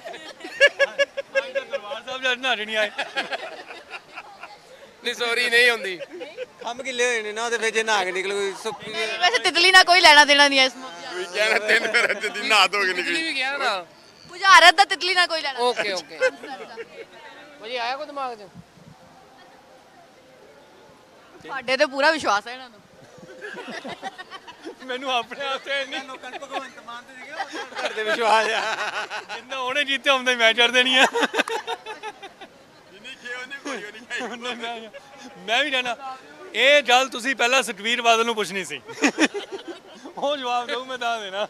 ਦਰਬਾਰ ਸਾਹਿਬ ਜਦ ਨਹਾਣੇ ਨਹੀਂ ਆਏ। ਨਹੀਂ ਸੌਰੀ ਨਹੀਂ ਹੁੰਦੀ ਕੰਮ ਗਿੱਲੇ ਹੋਏ ਨੇ ਨਾ ਉਹਦੇ ਵਿੱਚ ਨਾਗ ਨਿਕਲ ਕੋਈ ਸੁੱਕੀ ਵੈਸੇ ਤਿਤਲੀ ਨਾਲ ਕੋਈ ਲੈਣਾ ਦੇਣਾ ਨਹੀਂ ਹੈ ਇਸ ਮੌਕੇ। ਕੋਈ ਕਹਿਣਾ ਤਿੰਨ ਪੈਰ ਤੇ ਦੀ ਨਾ ਧੋ ਕੇ ਨਿਕਲੀ। ਵੀ ਗਿਆ ਨਾ ਬੁਝਾਰਤ ਦਾ ਤਿਤਲੀ ਨਾਲ ਕੋਈ ਲੈਣਾ। Okay okay. ਭਾਜੀ ਆਇਆ ਕੋਈ ਦਿਮਾਗ 'ਚ? ਤੁਹਾਡੇ ਤੇ ਪੂਰਾ ਵਿਸ਼ਵਾਸ ਹੈ ਇਹਨਾਂ ਨੂੰ ਮੈਨੂੰ ਆਪਣੇ ਆਪ ਤੇ ਨਹੀਂ। ਲੋਕਾਂ ਨੂੰ ਭਗਵੰਤ ਮਾਨ ਤੇ ਸੀਗਾ ਕਰਦੇ ਵਿਸ਼ਵਾਸ ਆ। ਜਿੰਨਾ ਉਹਨੇ ਜਿੱਤੇ ਹੁੰਦੇ ਮੈਂ ਚੜ ਦੇਣੀ ਆ। ਜਿੰਨੀ ਖੇ ਉਹਨੇ ਕੋਈ ਨਹੀਂ ਖਾਈ। ਉਹਨੇ ਮੈਂ- ਵੀ ਜਾਣਾ ਇਹ ਗੱਲ ਤੁਸੀਂ ਪਹਿਲਾਂ ਸੁਖਵੀਰ ਬਾਦਲ ਨੂੰ ਪੁੱਛਣੀ ਸੀ। ਉਹ ਜਵਾਬ ਦਊ ਮੈਂ ਤਾਂ ਦੇਣਾ।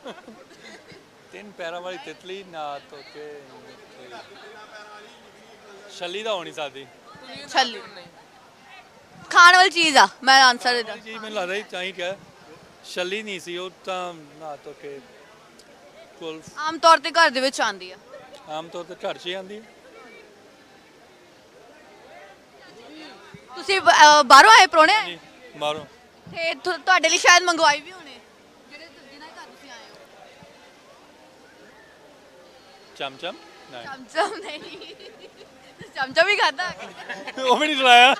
ਤਿੰਨ ਪੈਰਾਂ ਵਾਲੀ ਤਿਤਲੀ ਨਾ ਧੋ ਕੇ ਛੱਲੀ ਤਾਂ ਹੋਣੀ ਸਕਦੀ। ਛੱਲੀ। ਖਾਣ ਵਾਲੀ ਚੀਜ਼ ਆ ਮੈਂ ਆਨਸਰ ਦੇ ਦਾਂ ਜੀ ਮੈਨੂੰ ਲੱਗਦਾ ਹੀ ਚਾਹੀ ਕਿਹਾ। ਛੱਲੀ ਨਹੀਂ ਸੀ ਉਹ ਤਾਂ ਨਾ ਧੋ ਕੇ ਕੁਲ ਆਮ ਤੌਰ ਤੇ ਘਰ ਦੇ ਵਿੱਚ ਆਂਦੀ ਆ। ਆਮ ਤੌਰ ਤੇ ਘਰ 'ਚ ਹੀ ਆਉਂਦੀ ਹੈ ਤੁਸੀਂ ਅਹ, ਬਾਹਰੋਂ ਆਏ ਪ੍ਰਾਹੁਣੇ ਆਏ ਜੀ ਮਾਰੋ ਤੇ ਤੁ- ਤੁਹਾਡੇ ਲਈ ਸ਼ਾਇਦ ਮੰਗਵਾਈ ਵੀ ਹੋਣੇ। ਜਿਹੜੇ ਜਿਨ੍ਹਾਂ ਘਰ ਤੁਸੀਂ ਆਏ ਹੋ। ਚਮਚਮ? ਨਹੀਂ। ਚਮਚਮ ਨਹੀਂ। ਚਮਚਮ ਵੀ ਖਾਦਾ ਉਹ ਵੀ ਨਹੀਂ ਚਲਾਇਆ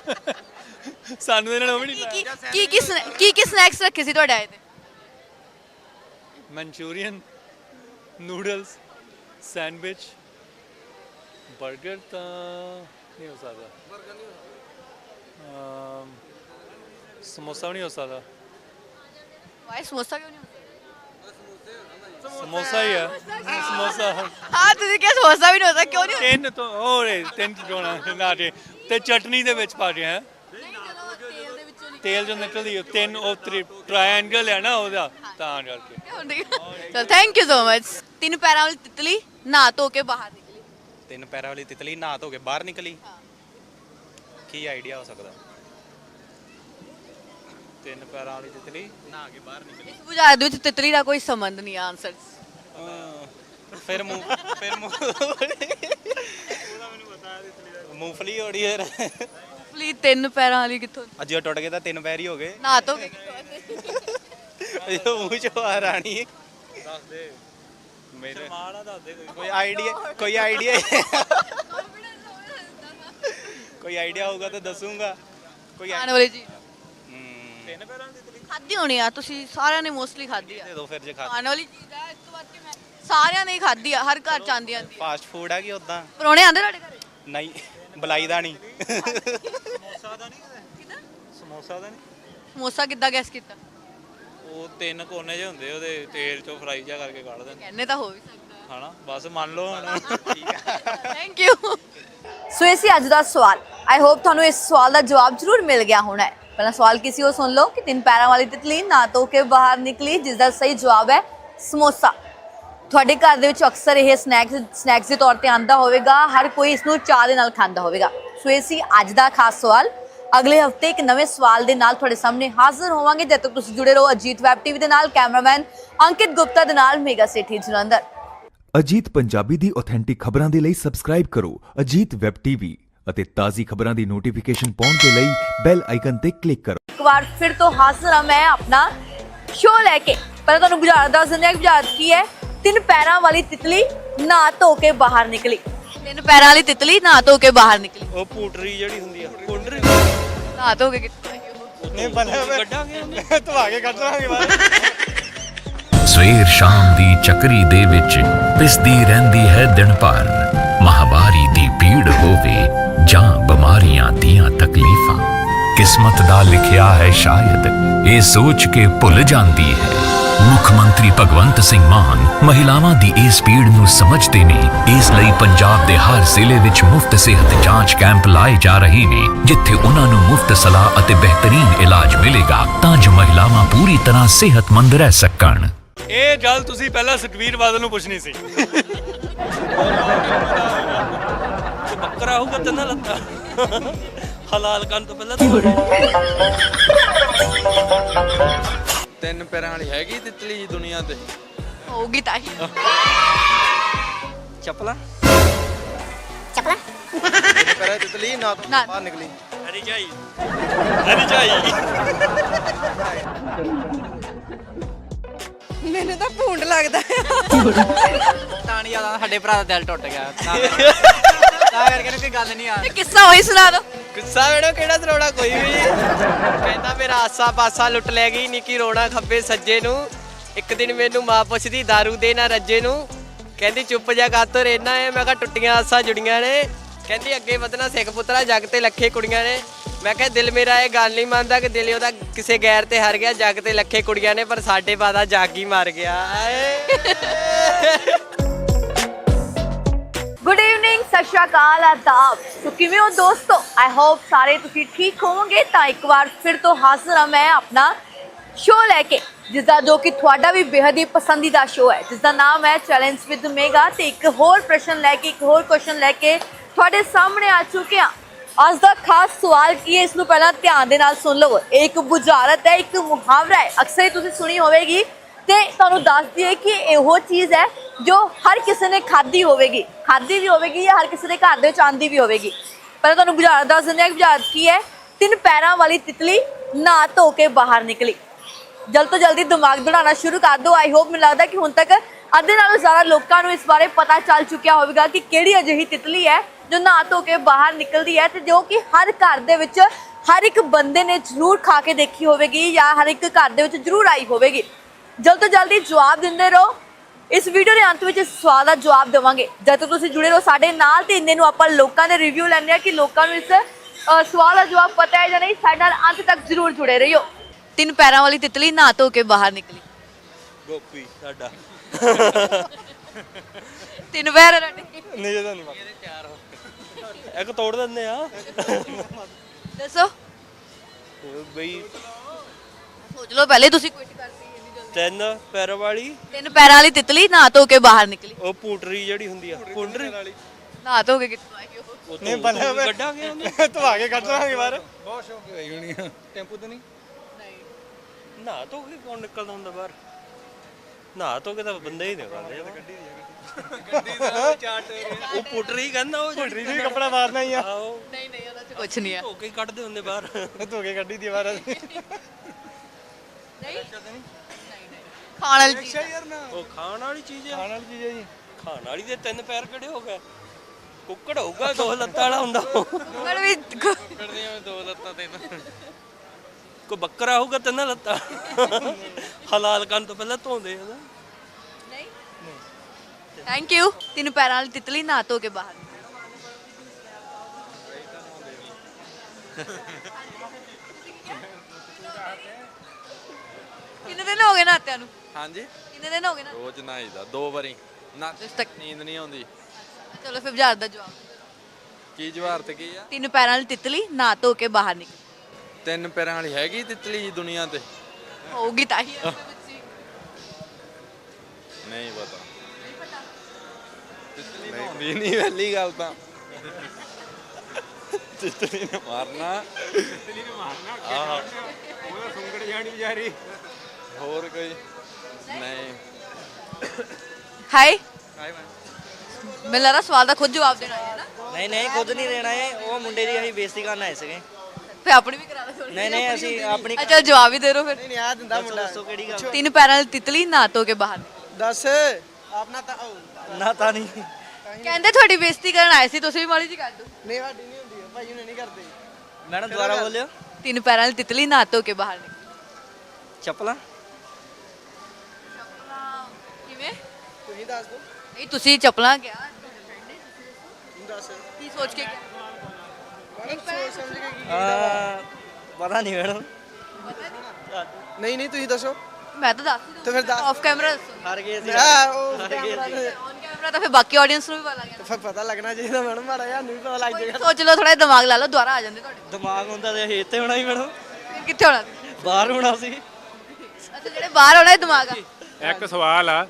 ਸਾਨੂੰ ਇਹਨਾਂ ਨੇ ਉਹ ਵੀ ਨਹੀਂ ਕੀ ਕੀ ਕੀ ਕੀ ਸਨੈ- ਕੀ ਕੀ ਸਨੈਕਸ ਰੱਖੇ ਸੀ ਤੁਹਾਡੇ ਆਏ ਤੇ? ਮਨਚੂਰੀਅਨ ਨੂਡਲਸ ਸੈਂਡਵਿਚ 버ਗਰ ਤਾਂ ਨਹੀਂ ਹੋ ਸਕਦਾ। 버ਗਰ ਨਹੀਂ ਹੋ ਸਮੋਸਾ ਵੀ ਨਹੀਂ ਹੋ ਸਕਦਾ। ਵਾਈ ਸਮੋਸਾ ਕਿਉਂ ਨਹੀਂ ਹੁੰਦਾ ਸਮੋਸਾ ਹੀ ਹੈ ਸਮੋਸਾ। ਹਾਂ ਤੁਸੀਂ ਕਿਹਾ ਸਮੋਸਾ ਵੀ ਨਹੀਂ ਹੁੰਦਾ ਕਿਉਂ ਨਹੀਂ ਹੁੰਦਾ? ਤਿੰਨ ਤੋਂ ਹੋਰ ਤਿੰਨ ਚੋਣਾ ਨਾ। ਜੇ ਤੇ ਚਟਨੀ ਦੇ ਵਿੱਚ ਪਾ ਰਿਹਾ ਤੇਲ ਜੋ ਨਿਕਲਦੀ ਹੈ, ਤਿੰਨ ਉਹ ਟ੍ਰਾਇੰਗਲ ਹੈ ਨਾ ਉਹਦਾ ਤਾਂ ਕਰਕੇ। ਚਲ ਥੈਂਕ ਯੂ ਸੋ ਮਚ ਤਿੰਨ ਪੈਰਾਂ ਵਾਲੀ ਤਿਤਲੀ ਨਹਾ ਧੋ ਕੇ ਬਾਹਰ ਨਿਕਲੀ। ਤਿੰਨ ਪੈਰਾਂ ਵਾਲੀ ਤਿਤਲੀ ਨਹਾ ਧੋ ਕੇ ਬਾਹਰ ਨਿਕਲੀ? ਕੀ ਆਈਡੀਆ ਹੋ ਸਕਦਾ? ਤਿੰਨ ਪੈਰਾਂ ਵਾਲੀ ਤਿਤਲੀ ਨਹਾ ਕੇ ਬਾਹਰ ਨਿਕਲੀ। ਇਸ ਬੁਝਾਰਤ ਦੇ ਵਿੱਚ ਤਿਤਲੀ ਦਾ ਕੋਈ ਸੰਬੰਧ ਨਹੀਂ ਆਨਸਰ ਫਿਰ ਮੂੰਹ ਫਿਰ ਮੂੰਹ ਮੂੰਗਫਲੀ ਹੋੜੀ ਯਾਰ ਪਲੀਜ਼ ਤਿੰਨ ਪੈਰਾਂ ਵਾਲੀ ਕਿੱਥੋਂ? ਅੱਜ ਉਹ ਟੁੱਟ ਗਏ ਤਾਂ ਤਿੰਨ ਪੈਰ ਹੀ ਹੋ ਗਏ। ਧੋ ਕੇ ਇਹ ਮੂੰਹ ਚੋਂ ਆ ਰਾਣੀ ਦੱਸ ਦੇ ਮੇਰੇ ਮਾੜਾ ਦੱਸ ਦੇ ਕੋਈ। ਆਈਡੀਆ ਕੋਈ ਆਈਡੀਆ ਕੋਈ ਆਈਡੀਆ ਹੋਊਗਾ ਤਾਂ ਦੱਸੂਗਾ। ਕੋਈ ਆਉਣ ਵਾਲੀ ਜੀ ਤਿੰਨ ਪੈਰਾਂ ਦੀ ਤਿਤਲੀ ਖਾਧੀ ਹੋਣੀ ਆ ਤੁਸੀਂ ਸਾਰਿਆਂ ਨੇ ਮੋਸਟਲੀ ਖਾਧੀ ਆ। ਦੇ ਦੋ ਫਿਰ ਜੇ ਖਾ ਆਉਣ ਵਾਲੀ ਚੀਜ਼ ਆ ਇਸ ਤੋਂ ਬਾਅਦ ਕਿ ਮੈਂ ਸਾਰਿਆਂ ਨੇ ਹੀ ਖਾਧੀ ਆ ਹਰ ਘਰ ਚ ਆਂਦੀ ਆਂਦੀ ਆ। ਫਾਸਟ ਫੂਡ ਆ ਕਿ ਉਦਾਂ ਪਰੋਣੇ ਆਂਦੇ ਤੁਹਾਡੇ ਘਰੇ? ਨਹੀਂ। ਬਲਾਈ ਦਾ ਨਹੀਂ। ਸਮੋਸਾ ਦਾ ਨਹੀਂ ਸਮੋਸਾ ਦਾ ਨਹੀਂ? ਸਮੋਸਾ ਕਿੱਦਾਂ ਗੈਸ ਕੀਤਾ? ਉਹ ਤਿੰਨ ਕੋਨੇ ਜਿਹੇ ਹੁੰਦੇ ਉਹਦੇ ਤੇਲ ਚੋਂ ਫਰਾਈ ਜਿਹਾ ਕਰਕੇ ਕੱਢ ਦਿੰਦੇ। ਕਹਿੰਨੇ ਤਾਂ ਹੋ ਵੀ ਸਕਦਾ। ਹਨਾ? ਬਸ ਮੰਨ ਲਓ ਹੁਣ। ਥੈਂਕ ਯੂ ਸੋ ਇਹ ਸੀ ਅੱਜ ਦਾ ਸਵਾਲ। ਆਈ ਹੋਪ ਤੁਹਾਨੂੰ ਇਸ ਸਵਾਲ ਦਾ ਜਵਾਬ ਜ਼ਰੂਰ ਮਿਲ ਗਿਆ ਹੋਣਾ ਹੈ। ਪਹਿਲਾ ਸਵਾਲ ਕਿਸੇ ਉਹ ਸੁਣ ਲਓ ਕਿ ਤਿੰਨ ਪੈਰਾਂ ਵਾਲੀ ਤਿਤਲੀ ਨਾ ਧੋ ਕੇ ਬਾਹਰ ਨਿਕਲੀ ਜਿਸ ਦਾ ਸਹੀ ਜਵਾਬ ਹੈ ਸਮੋਸਾ। ਤੁਹਾਡੇ ਘਰ ਦੇ ਵਿੱਚ ਅਕਸਰ ਇਹ ਸਨੈਕਸ ਸਨੈਕਸ ਦੇ ਤੌਰ ਤੇ ਆਂਦਾ ਹੋਵੇਗਾ। ਹਰ ਕੋਈ ਇਸ ਨੂੰ ਚਾਹ ਦੇ ਨਾਲ ਖਾਂਦਾ ਹੋਵੇਗਾ। ਸੋ ਇਹ ਸੀ ਅੱਜ ਦਾ ਖਾਸ ਸਵਾਲ। ਅਗਲੇ ਹਫ਼ਤੇ ਇੱਕ ਨਵੇਂ ਸਵਾਲ ਦੇ ਨਾਲ ਤੁਹਾਡੇ ਸਾਹਮਣੇ ਹਾਜ਼ਰ ਹੋਵਾਂਗੇ। ਜਦ ਤੱਕ ਤੁਸੀਂ ਜੁੜੇ ਰਹੋ ਅਜੀਤ ਵੈਬ ਟੀਵੀ ਦੇ ਨਾਲ ਕੈਮਰਾਮੈਨ ਅੰਕਿਤ ਗੁਪਤਾ ਦੇ ਨਾਲ ਮੇਗਾ ਸੇਠੀ ਜਲੰਧਰ। ਅਜੀਤ ਪੰਜਾਬੀ ਦੀ ਆਥੈਂਟਿਕ ਖਬਰਾਂ ਦੇ ਲਈ ਸਬਸਕ੍ਰਾਈਬ ਕਰੋ ਅਜੀਤ ਵੈਬ ਟੀਵੀ ਅਤੇ ਤਾਜ਼ੀ ਖਬਰਾਂ ਦੀ ਨੋਟੀਫਿਕੇਸ਼ਨ ਪਾਉਣ ਦੇ ਲਈ ਬੈਲ ਆਈਕਨ ਤੇ ਕਲਿੱਕ ਕਰੋ। ਇੱਕ ਵਾਰ ਫਿਰ ਤੋਂ ਹਾਜ਼ਰ ਹਾਂ ਮੈਂ ਆਪਣਾ ਸ਼ੋਅ ਲੈ ਕੇ। ਪਹਿਲਾਂ ਤੁਹਾਨੂੰ ਬੁਝਾਰਤ ਦੱਸ ਦਿੰਦੇ ਹਾਂ ਕਿ ਬੁਝਾਰਤ ਕੀ ਹੈ। ਤਿੰਨ ਪੈਰਾਂ ਵਾਲੀ ਤਿਤਲੀ ਨਹਾ ਧੋ ਕੇ ਬਾਹਰ ਨਿਕਲੀ। ਤਿੰਨ ਪੈਰਾਂ ਵਾਲੀ ਤਿਤਲੀ ਨਹਾ ਧੋ ਕੇ ਬਾਹਰ ਨਿਕਲੀ। ਉਹ ਪੂਟਰੀ ਜਿਹੜੀ ਹੁੰਦੀ ਆ। ਪੂਟਰੀ ਨਹਾ ਧੋ ਕੇ ਕਿੱਥੇ ਆਈ ਉਹ? ਨਹੀਂ ਬਣਿਆ ਕੱਢਾਂਗੇ ਧਵਾ ਕੇ ਕੱਢ ਲਾਂਗੇ ਬਾਹਰ। ਸਵੇਰ ਸ਼ਾਮ ਦੀ ਚੱਕਰੀ ਦੇ ਵਿੱਚ ਪਿਸਦੀ ਰਹਿੰਦੀ ਹੈ ਦਿਨ ਭਰ। ਮਹਾਵਾਰੀ ਦੀ ਪੀੜ ਹੋਵੇ ਜਾਂ ਬਿਮਾਰੀਆਂ ਦੀਆਂ ਤਕਲੀਫਾਂ। ਕਿਸਮਤ ਦਾ ਲਿਖਿਆ ਹੈ ਸ਼ਾਇਦ ਇਹ ਸੋਚ ਕੇ ਭੁੱਲ ਜਾਂਦੀ ਹੈ। ਮੁੱਖ ਮੰਤਰੀ ਭਗਵੰਤ ਸਿੰਘ ਮਾਨ ਮਹਿਲਾਵਾਂ ਦੀ ਇਸ ਪੀੜ ਨੂੰ ਸਮਝਦੇ ਨੇ। ਇਸ ਲਈ ਪੰਜਾਬ ਦੇ ਹਰ ਜ਼ਿਲ੍ਹੇ ਵਿੱਚ ਮੁਫਤ ਸਿਹਤ ਜਾਂਚ ਕੈਂਪ ਲਾਏ ਜਾ ਰਹੇ ਨੇ, ਜਿੱਥੇ ਉਹਨਾਂ ਨੂੰ ਮੁਫਤ ਸਲਾਹ ਅਤੇ ਬਿਹਤਰੀਨ ਇਲਾਜ ਮਿਲੇਗਾ ਤਾਂ ਜੋ ਮਹਿਲਾਵਾਂ ਪੂਰੀ ਤਰ੍ਹਾਂ ਸਿਹਤਮੰਦ ਰਹਿ ਸਕਣ। ਇਹ ਗੱਲ ਤੁਸੀਂ ਪਹਿਲਾਂ ਸੁਖਵੀਰ ਬਾਦਲ ਨੂੰ ਪੁੱਛਣੀ ਸੀ। ਬੱਕਰਾ ਹੋਊਗਾ ਤਿੰਨਾਂ ਲੱਤਾਂ। ਹਲਾਲ ਕਰਨ ਤੋਂ ਪਹਿਲਾਂ ਤਿੰਨ ਪੈਰਾਂ ਵਾਲੀ ਹੈਗੀ ਤਿਤਲੀ ਦੁਨੀਆ ਤੇ। ਹੋਊਗੀ ਤਾਂ ਹੀ। ਚੱਪਲਾਂ? ਚੱਪਲਾਂ? ਤਿੰਨ ਪੈਰਾਂ ਦੀ ਤਿਤਲੀ ਨਾ ਤੋਂ ਨਾ- ਬਾਹਰ ਨਿਕਲੀ। ਹਰੀ ਝਾਈ। ਮੈਨੂੰ ਤਾਂ ਭੂੰਡ ਲੱਗਦਾ ਤਾਂ ਨਹੀਂ ਆਦਾ ਸਾਡੇ ਭਰਾ ਦਾ ਦਿਲ ਟੁੱਟ ਗਿਆ। ਤਾਂ ਤਾਂ ਕਰਕੇ ਕੋਈ ਗੱਲ ਨਹੀਂ ਆ। ਇਹ ਕਿੱਸਾ ਹੋਈ ਸੁਣਾ ਦਿਓ ਗੁੱਸਾ ਵੇੜੋ, ਕਿਹੜਾ ਤਰੋੜਾ ਕੋਈ ਵੀ ਕਹਿੰਦਾ ਮੇਰਾ ਆਸਾ ਪਾਸਾ ਲੁੱਟ ਲੈ ਗਈ, ਨਿੱਕੀ ਰੋਣਾ ਖੱਬੇ ਸੱਜੇ ਨੂੰ। ਇੱਕ ਦਿਨ ਮੈਨੂੰ ਮਾਂ ਪੁੱਛਦੀ दारू ਦੇ ਨਾ ਰੱਜੇ ਨੂੰ? ਕਹਿੰਦੀ, ਚੁੱਪ ਜਾ ਕਾਤੋਂ ਰਹਿਣਾ ਏ ਮੈਂ ਕਿਹਾ ਟੁੱਟੀਆਂ ਆਸਾਂ ਜੁੜੀਆਂ ਨੇ। ਕਹਿੰਦੀ, ਅੱਗੇ ਵਧਣਾ, ਸਿੱਖ ਪੁੱਤਰਾ ਜੱਗ ਤੇ ਲੱਖੇ ਕੁੜੀਆਂ ਨੇ। ਮੈਂ ਕਿਹਾ, ਦਿਲ ਮੇਰਾ ਇਹ ਗੱਲ ਨਹੀਂ ਮੰਨਦਾ ਕਿ ਦਿਲ ਉਹਦਾ ਕਿਸੇ ਗੈਰ ਤੇ ਹਰ ਗਿਆ, ਜੱਗ ਤੇ ਲੱਖੇ ਕੁੜੀਆਂ ਨੇ, ਪਰ ਸਾਡੇ ਬਾਦਾ ਜਾਗ ਹੀ ਮਾਰ ਗਿਆ। ਆਏ। ਗੁੱਡ ਈਵਨਿੰਗ ਸਤਿ ਸ਼੍ਰੀ ਅਕਾਲ ਆਦਾਬ ਸੋ ਕਿਵੇਂ ਹੋ ਦੋਸਤੋ? ਆਈ ਹੋਪ ਸਾਰੇ ਤੁਸੀਂ ਠੀਕ ਹੋਵੋਗੇ, ਤਾਂ ਇੱਕ ਵਾਰ ਫਿਰ ਤੋਂ ਹਾਜ਼ਰ ਹਾਂ ਮੈਂ ਆਪਣਾ ਸ਼ੋਅ ਲੈ ਕੇ ਜਿਸ ਦਾ ਜੋ ਕਿ ਤੁਹਾਡਾ ਵੀ ਬੇहद ਹੀ ਪਸੰਦੀਦਾ ਸ਼ੋਅ ਹੈ। ਜਿਸ ਦਾ ਨਾਮ ਹੈ ਚੈਲੰਜ ਵਿਦ ਮੇਗਾ ਤੇ ਇੱਕ ਹੋਰ ਪ੍ਰਸ਼ਨ ਲੈ ਕੇ, ਇੱਕ ਹੋਰ ਕੁਐਸਚਨ ਲੈ ਕੇ ਤੁਹਾਡੇ ਸਾਹਮਣੇ ਆ ਚੁੱਕੇ ਹਾਂ। ਅੱਜ ਦਾ ਖਾਸ ਸਵਾਲ ਕੀ ਹੈ? ਇਸ ਨੂੰ ਪਹਿਲਾਂ ਧਿਆਨ ਦੇ ਨਾਲ ਸੁਣ ਲਵੋ। ਇਹ ਇੱਕ ਬੁਝਾਰਤ ਹੈ, ਇੱਕ ਮੁਹਾਵਰਾ ਹੈ। ਅਕਸਰ ਹੀ ਤੁਸੀਂ ਸੁਣੀ ਹੋਵੇਗੀ ਤੇ ਤੁਹਾਨੂੰ ਦੱਸ ਦਈਏ ਕਿ ਇਹੋ ਚੀਜ਼ ਹੈ ਜੋ ਹਰ ਕਿਸੇ ਨੇ ਖਾਧੀ ਹੋਵੇਗੀ। ਖਾਧੀ ਵੀ ਹੋਵੇਗੀ ਜਾਂ ਹਰ ਕਿਸੇ ਦੇ ਘਰ ਦੇ ਵਿੱਚ ਆਂਦੀ ਵੀ ਹੋਵੇਗੀ। ਪਹਿਲਾਂ ਤੁਹਾਨੂੰ ਬੁਝਾਰਤ ਦੱਸ ਦਿੰਦੇ ਹਾਂ ਕਿ ਬੁਝਾਰਤ ਕੀ ਹੈ। ਤਿੰਨ ਪੈਰਾਂ ਵਾਲੀ ਤਿਤਲੀ ਨਾ ਧੋ ਕੇ ਬਾਹਰ ਨਿਕਲੀ। ਜਲਦ ਤੋਂ ਜਲਦੀ ਦਿਮਾਗ ਦੌੜਾਉਣਾ ਸ਼ੁਰੂ ਕਰ ਦਿਓ। ਆਈ ਹੋਪ ਮੈਨੂੰ ਲੱਗਦਾ ਕਿ ਹੁਣ ਤੱਕ ਅੱਧੇ ਨਾਲੋਂ ਜ਼ਿਆਦਾ ਲੋਕਾਂ ਨੂੰ ਇਸ ਬਾਰੇ ਪਤਾ ਚੱਲ ਚੁੱਕਿਆ ਹੋਵੇਗਾ ਕਿ ਕਿਹੜੀ ਅਜਿਹੀ ਤਿਤਲੀ ਹੈ ਜੋ ਨਾ ਧੋ ਕੇ ਬਾਹਰ ਨਿਕਲਦੀ ਹੈ ਤੇ ਜੋ ਕਿ ਹਰ ਘਰ ਦੇ ਵਿੱਚ ਹਰ ਇੱਕ ਬੰਦੇ ਨੇ ਜ਼ਰੂਰ ਖਾ ਕੇ ਦੇਖੀ ਹੋਵੇਗੀ ਜਾਂ ਹਰ ਇੱਕ ਘਰ ਦੇ ਵਿੱਚ ਜ਼ਰੂਰ ਆਈ ਹੋਵੇਗੀ। ਜਲਦ ਤੋਂ ਜਲਦੀ ਜਵਾਬ ਦਿੰਦੇ ਰਹੋ। ਇਸ ਵੀਡੀਓ ਦੇ ਅੰਤ ਵਿੱਚ ਇਸ ਸਵਾਲ ਦਾ ਜਵਾਬ ਦੇਵਾਂਗੇ। ਜਦ ਤੱਕ ਤੁਸੀਂ ਜੁੜੇ ਰਹੋ ਸਾਡੇ ਨਾਲ ਤੇ ਇੰਨੇ ਨੂੰ ਆਪਾਂ ਲੋਕਾਂ ਦੇ ਰਿਵਿਊ ਲੈਣੇ ਆ ਕਿ ਲੋਕਾਂ ਨੂੰ ਇਸ ਅ, ਸਵਾਲ ਦਾ ਜਵਾਬ ਪਤਾ ਹੈ ਜਾਂ ਨਹੀਂ। ਸਾਡੇ ਨਾਲ ਅੰਤ ਤੱਕ ਜ਼ਰੂਰ ਜੁੜੇ ਰਹੀਓ। ਤਿੰਨ ਪੈਰਾਂ ਵਾਲੀ ਤਿਤਲੀ ਨਹਾ ਧੋ ਕੇ ਬਾਹਰ ਨਿਕਲੀ। ਗੋਪੀ ਸਾਡਾ। ਤਿੰਨ ਪੈਰ ਰੱਟੇ ਨਹੀਂ ਇਹਦਾ ਨਹੀਂ ਇੱਕ ਤੋੜ ਦਿੰਦੇ ਆ। ਦੱਸੋ। ਬਈ। ਸੋਚ ਲਓ ਪਹਿਲੇ ਤੁਸੀਂ ਕੁਇਟ ਇੰਨੀ ਜਲਦੀ ਤਿੰਨ ਪੈਰ ਵਾਲੀ। ਤਿੰਨ ਪੈਰਾਂ ਵਾਲੀ ਤਿਤਲੀ ਨਾ ਧੋ ਕੇ ਬਾਹਰ ਨਿਕਲੀ। ਉਹ ਪੂਟਰੀ ਜਿਹੜੀ ਹੁੰਦੀ ਆ ਪੁੰਡਰੀ। ਨਾ ਧੋ ਕੇ ਕਿੱਥੋਂ ਆਈ ਉਹ? ਨਹੀਂ ਬੱਲੇ ਕੱਢਾਂਗੇ ਉਹਨੂੰ। ਧਵਾ ਕੇ ਕੱਢ ਲਾਂਗੇ ਬਾਹਰ। ਬਹੁਤ ਸ਼ੌਕ ਹੋਈ ਹੋਣੀ। ਆ ਟੈਂਪੂ ਤੇ ਨਹੀਂ? ਨਾ ਤੋ ਕੇ ਕੌਣ ਨਿਕਲਦਾ ਹੁੰਦਾ ਬਾਹਰ? ਨਾ ਤੋ ਕੇ ਤਾਂ ਬੰਦੇ ਹੀ ਨਿਕਲਦੇ ਆ। ਗੱਡੀ ਦਾ ਚਾਟ ਉਹ ਪੁੱਟਰੀ ਕਹਿੰਦਾ ਉਹ ਪੁੱਟਰੀ ਵੀ ਕੱਪੜਾ ਮਾਰਨਾ ਹੀ ਆ। ਨਹੀਂ ਨਹੀਂ ਉਹਦਾ ਚ ਕੁਝ ਨਹੀਂ ਆ। ਧੋ ਕੇ ਹੀ ਕੱਢਦੇ ਹੁੰਦੇ ਬਾਹਰ। ਧੋ ਕੇ ਗੱਡੀ ਦੀ ਬਾਹਰ। ਨਹੀਂ? ਖਾਣ ਵਾਲੀ ਚੀਜ਼ ਯਾਰ ਨਾ। ਉਹ ਖਾਣ ਵਾਲੀ ਚੀਜ਼ ਆ। ਖਾਣ ਵਾਲੀ ਚੀਜ਼ ਹੈ ਜੀ। ਖਾਣ ਵਾਲੀ ਦੇ ਤਿੰਨ ਪੈਰ ਕਿਹੜੇ ਹੋ ਗਏ? ਕੁੱਕੜ ਹੋਊਗਾ ਦੋ ਲੱਤਾਂ ਵਾਲਾ ਹੁੰਦਾ। ਉਹ। ਕੁੱਕੜ ਵੀ ਕੁ- ਕੱਢਦੀਆਂ ਮੈਂ ਦੋ ਲੱਤਾਂ ਤਿੰਨ। ਕੋਈ ਬੱਕਰਾ ਹੋਊਗਾ ਤਿੰਨ ਲੱਤਾਂ? ਹਲਾਲ ਕਰਨ ਤੋਂ ਪਹਿਲਾਂ ਧੋਂਦੇ ਆ ਨਾ। ਨਹੀਂ। ਥੈਂਕ ਯੂ ਤਿੰਨ ਪੈਰਾਂ ਵਾਲੀ ਤਿਤਲੀ ਨਾ ਧੋ ਕੇ ਬਾਹਰ। ਕਿੰਨੇ ਦਿਨ ਹੋ ਗਏ ਨਾਤਿਆਂ ਨੂੰ? ਹਾਂਜੀ। ਕਿੰਨੇ ਦਿਨ ਹੋ ਗਏ ਨਾ? ਰੋਜ਼ ਨਹਾਈਦਾ ਦੋ ਵਾਰੀ। ਨਾ ਇਸ ਤੱਕ। ਨੀਂਦ ਨਹੀਂ ਆਉਂਦੀ। ਚਲੋ ਫਿਰ ਬੁਝਾਰ ਦਾ ਜਵਾਬ। ਕੀ ਜਵਾਰ ਤੇ ਕੀ ਆ? ਤਿੰਨ ਪੈਰਾਂ ਵਾਲੀ ਤਿਤਲੀ ਨਾ ਧੋ ਕੇ ਬਾਹਰ ਨਿਕਲੀ। ਤਿੰਨ ਪੈਰਾਂ ਵਾਲੀ ਹੈਗੀ ਤਿਤਲੀ ਜੀ ਦੁਨੀਆ ਤੇ? ਹੋਊਗੀ ਤਾਂ ਹੀ। ਨਹੀਂ ਪਤਾ। ਤਿਤਲੀ ਨਹੀਂ ਨਹੀਂ ਪਹਿਲੀ ਗੱਲ ਤਾਂ। ਤਿਤਲੀ ਨੇ ਮਾਰਨਾ। ਤਿਤਲੀ ਨੂੰ ਮਾਰਨਾ ਆਹ। ਉਹਦਾ ਸੁੰਗੜ ਜਾਣੀ ਵਿਚਾਰੀ। ਹੋਰ ਕੋਈ? ਨਹੀਂ ਹਾਈ ਹਾਈ ਮੈਂ ਮੈਨੂੰ ਲੱਗਦਾ ਸਵਾਲ ਦਾ ਖੁਦ ਜਵਾਬ ਦੇਣਾ ਹੈ ਨਾ। ਨਹੀਂ ਨਹੀਂ ਖੁਦ ਨਹੀਂ ਦੇਣਾ ਹੈ ਉਹ ਮੁੰਡੇ ਦੀ ਅਸੀਂ ਬੇਇੱਜ਼ਤੀ ਕਰਨ ਆਏ ਸੀਗੇ। ਫੇ ਆਪਣੀ ਵੀ ਕਰਾ ਦੋ ਨਹੀਂ ਨਹੀਂ ਅਸੀਂ ਆਪਣੀ ਅੱਛਾ ਜਵਾਬ ਹੀ ਦੇ ਦਿਓ ਫਿਰ। ਨਹੀਂ ਆ ਦਿੰਦਾ ਮੁੰਡਾ। ਦੱਸੋ ਕਿਹੜੀ ਗੱਲ? ਤਿੰਨ ਪੈਰਾਂ ਵਾਲੀ ਤਿਤਲੀ ਨਾ ਧੋ ਕੇ ਬਾਹਰ। ਨਿਕਲੀ। ਦੱਸ ਆਪਣਾ ਤਾਂ ਨਾ ਤਾਂ ਨਹੀਂ। ਕਹਿੰਦੇ ਤੁਹਾਡੀ ਬੇਇੱਜ਼ਤੀ ਕਰਨ ਆਏ ਸੀ ਤੁਸੀਂ ਵੀ ਮਾੜੀ ਜੀ ਕਰ ਦਿਓ। ਨਹੀਂ ਸਾਡੀ ਨਹੀਂ ਹੁੰਦੀ। ਭਾਈ ਉਹਨੇ ਨਹੀਂ ਕਰਦੇ। ਮੈਡਮ ਦੁਬਾਰਾ ਬੋਲਿਓ। ਤਿੰਨ ਪੈਰਾਂ ਵਾਲੀ ਤਿਤਲੀ ਨਾ ਧੋ ਕੇ ਬਾਹਰ ਨਿਕਲੀ। ਚੱਪਲਾਂ? ਤੁਸੀਂ ਚਪਲਾਂ ਕਿਹਾ ਦੱਸ। ਕੀ ਸੋਚ ਕੇ ਨਹੀਂ ਨਹੀਂ। ਤੁਸੀਂ ਦੱਸੋ। ਮੈਂ ਤਾਂ ਦੱਸ ਤੇ ਫਿਰ ਦੱਸ। ਆਫ ਕੈਮਰਾ ਹਾਰ ਗਏ ਸੀ। ਆ ਉਹ ਔਨ ਕੈਮਰਾ ਤਾਂ ਫਿਰ ਬਾਕੀ ਆਡੀਅנס ਨੂੰ ਵੀ ਪਤਾ ਲੱਗ ਫਿਰ ਪਤਾ ਲੱਗਣਾ ਚਾਹੀਦਾ ਮੈਡਮ ਮਾੜਾ ਜਿਹਾ ਨੂੰ ਵੀ ਪਤਾ ਲੱਗ ਜਾਏਗਾ। ਸੋਚ ਲਓ ਥੋੜਾ ਦਿਮਾਗ ਲਾ ਲਓ ਦੁਬਾਰਾ ਆ ਜਾਂਦੇ ਤੁਹਾਡੇ ਦਿਮਾਗ ਹੁੰਦਾ ਤੇ ਇੱਥੇ ਹੋਣਾ ਹੀ ਮੈਡਮ। ਕਿੱਥੇ ਹੋਣਾ? ਬਾਹਰ ਹੋਣਾ ਸੀ। ਅੱਛਾ ਜਿਹੜੇ ਬਾਹਰ ਹੋਣਾ ਇਹ ਦਿਮਾਗ ਆ। ਇੱਕ ਸਵਾਲ ਆ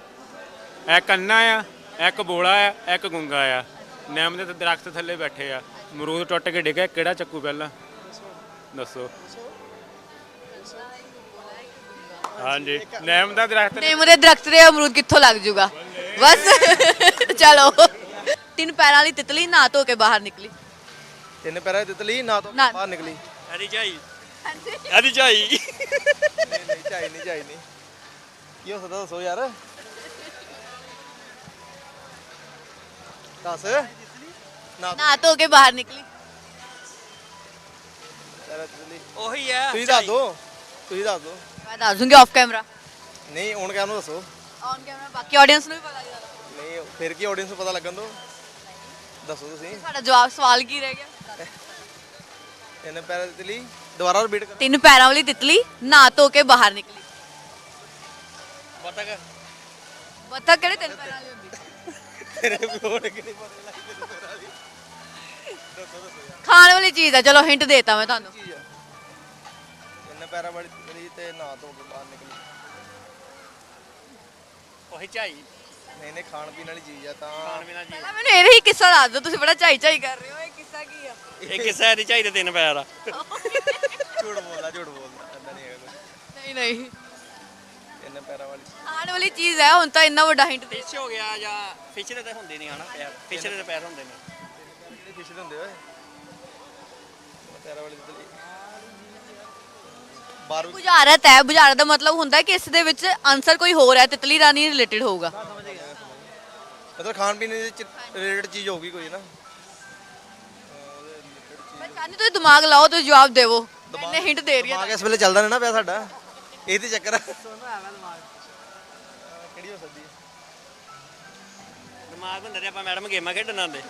ਇੱਕ ਅੰਨਾ ਆ ਇੱਕ ਬੋਲਾ ਆ ਇੱਕ ਗੁੰਗਾ ਆ। ਨਿੰਮ ਦੇ ਦਰਖਤ ਥੱਲੇ ਬੈਠੇ ਆ। ਅਮਰੂਦ ਟੁੱਟ ਕੇ ਡਿੱਗਿਆ ਕਿਹੜਾ ਚੱਕੂ ਪਹਿਲਾਂ? ਦੱਸੋ। ਹਾਂਜੀ ਨਿੰਮ ਦਾ ਦਰਖਤ ਨਿੰਮ ਦੇ ਦਰਖਤ ਦੇ ਅਮਰੂਦ ਕਿੱਥੋਂ ਲੱਗ ਜੂਗਾ? ਬਸ ਚਲੋ। ਤਿੰਨ ਪੈਰਾਂ ਵਾਲੀ ਤਿਤਲੀ ਨਾ ਧੋ ਕੇ ਬਾਹਰ ਨਿਕਲੀ। ਤਿੰਨ ਪੈਰਾਂ ਦੀ ਤਿਤਲੀ ਨਾ ਤੋਂ ਨਾ- ਬਾਹਰ ਨਿਕਲੀ। ਹਰੀ ਝਾਈ। ਹਰੀ ਝਾਈ। ਨਹੀਂ ਨਹੀਂ ਚਾਈ ਨਹੀਂ ਚਾਈ ਨਹੀਂ। ਕੀ ਹੋ ਸਕਦਾ ਦੱਸੋ ਯਾਰ? ਦੱਸ। ਨਾ। ਨਾ ਕੇ ਬਾਹਰ ਨਿਕਲੀ। ਉਹੀ ਹੈ ਤੁਸੀਂ ਦੱਸ ਦੋ। ਤੁਸੀਂ ਦੱਸ ਦੋ। ਮੈਂ ਦੱਸ ਦੂੰਗੀ ਆਫ ਕੈਮਰਾ ਨਹੀਂ ਹੁਣ ਕਿਆ ਦੱਸੋ। ਔਨ ਕੈਮਰਾ ਬਾਕੀ ਆਡੀਅנס ਨੂੰ ਵੀ ਪਤਾ ਲੱਗਦਾ ਨਹੀਂ ਫਿਰ ਕੀ ਆਡੀਅנס ਨੂੰ ਪਤਾ ਲੱਗਣ ਦੋ? ਦੱਸੋ ਤੁਸੀਂ। ਸਾਡਾ ਜਵਾਬ ਸਵਾਲ ਕੀ ਰਹਿ ਗਿਆ? ਇਹਨੇ ਪੈਰਾ ਦਿੱਲੀ ਦੁਬਾਰਾ ਰਿਪੀਟ ਕਰੋ। ਤਿੰਨ ਪੈਰਾਂ ਵਾਲੀ ਤਿਤਲੀ ਨਾ ਧੋ ਕੇ ਬਾਹਰ ਨਿਕਲੀ। ਬਤਕ ਬਤਕ ਕਿਹੜੇ ਤਿੰਨ ਪੈਰਾਂ ਵਾਲੀ ਤੇਰੇ ਪਿਓ ਨੇ ਕਿਹੜੀ ਪਤਾ ਲੱਗੀ ਤੈਨੂੰ ਪੈਰਾਂ ਦੀ ਖਾਣ ਵਾਲੀ ਚੀਜ਼ ਆ ਚਲੋ ਹਿੰਟ ਦੇਤਾ ਮੈਂ ਤੁਹਾਨੂੰ। ਚੀਜ਼ ਆ? ਤਿੰਨ ਪੈਰਾਂ ਵਾਲੀ ਤਿਤਲੀ ਤੇ ਨਾ ਧੋ ਕੇ ਬਾਹਰ ਨਿਕਲੀ। ਉਹੀ ਝਾਈ। ਨਹੀਂ ਨਹੀਂ ਖਾਣ ਪੀਣ ਵਾਲੀ ਚੀਜ਼ ਆ ਤਾਂ। ਪਹਿਲਾਂ ਮੈਨੂੰ ਇਹ ਹੀ ਕਿੱਸਾ ਦੱਸ ਦਿਓ ਤੁਸੀਂ ਬੜਾ ਚਾਈ ਚਾਈ ਕਰ ਰਹੇ ਹੋ ਇਹ ਕਿੱਸਾ ਕੀ ਆ? ਇਹ ਕਿਸਾ ਦੀ ਝਾਈ ਦੇ ਤਿੰਨ ਪੈਰ ਆ। ਝੂਠ ਬੋਲਦਾ ਝੂਠ ਬੋਲਦਾ ਏਦਾਂ ਨਹੀਂ ਹੈਗਾ ਕੁਛ। ਨਹੀਂ ਨਹੀਂ। ਪੈਰਾਂ ਵਾਲੀ? ਖਾਣ ਵਾਲੀ ਚੀਜ਼ ਹੈ ਹੁਣ ਤਾਂ ਇੰਨਾ ਵੱਡਾ ਹਿੰਟ ਦੇ ਫਿਸ਼ ਹੋ ਗਿਆ ਜਾਂ ਫਿਸ਼ ਦੇ ਤਾਂ ਹੁੰਦੇ ਨਹੀਂ ਹਨਾ ਪੈਰ ਫਿਸ਼ ਦੇ ਤਾਂ ਪੈਰ ਹੁੰਦੇ ਨੇ। ਜਿਹੜੇ ਫਿਸ਼ ਦੇ ਹੁੰਦੇ ਓਏ? ਪੈਰਾਂ ਵਾਲੀ ਵੀ ਬੁਝਾਰਤ ਹੈ ਬੁਝਾਰਤ ਦਾ ਮਤਲਬ ਹੁੰਦਾ ਹੈ ਕਿ ਇਸ ਦੇ ਵਿੱਚ ਆਨਸਰ ਕੋਈ ਹੋਰ ਹੈ ਤਿਤਲੀ ਰਾਣੀ ਰਿਲੇਟਡ ਹੋਊਗਾ। ਮਤਲਬ ਖਾਣ ਪੀਣ ਦੇ ਰਿਲੇਟਡ ਚੀਜ਼ ਹੋਊਗੀ ਕੋਈ ਨਾ? ਮੈਂ ਚਾਹੁੰਦੀ ਤੁਸੀਂ ਦਿਮਾਗ ਲਾਓ ਤੁਸੀਂ ਜਵਾਬ ਦੇਵੋ। ਮੈਂ ਹਿੰਟ ਦੇ ਰਹੀ ਹਾਂ ਦਿਮਾਗ ਇਸ ਵੇਲੇ ਚੱਲਦਾ ਨਹੀਂ ਨਾ ਪਿਆ ਸਾਡਾ। ਇਹ ਤੇ ਚੱਕਰ ਕਿਹੜੀ ਹੋ ਦਿਮਾਗ ਹੁੰਦੇ ਤੇ ਆਪਾਂ ਮੈਡਮ ਗੇਮਾਂ ਖੇਡਣ ਆਉਂਦੇ।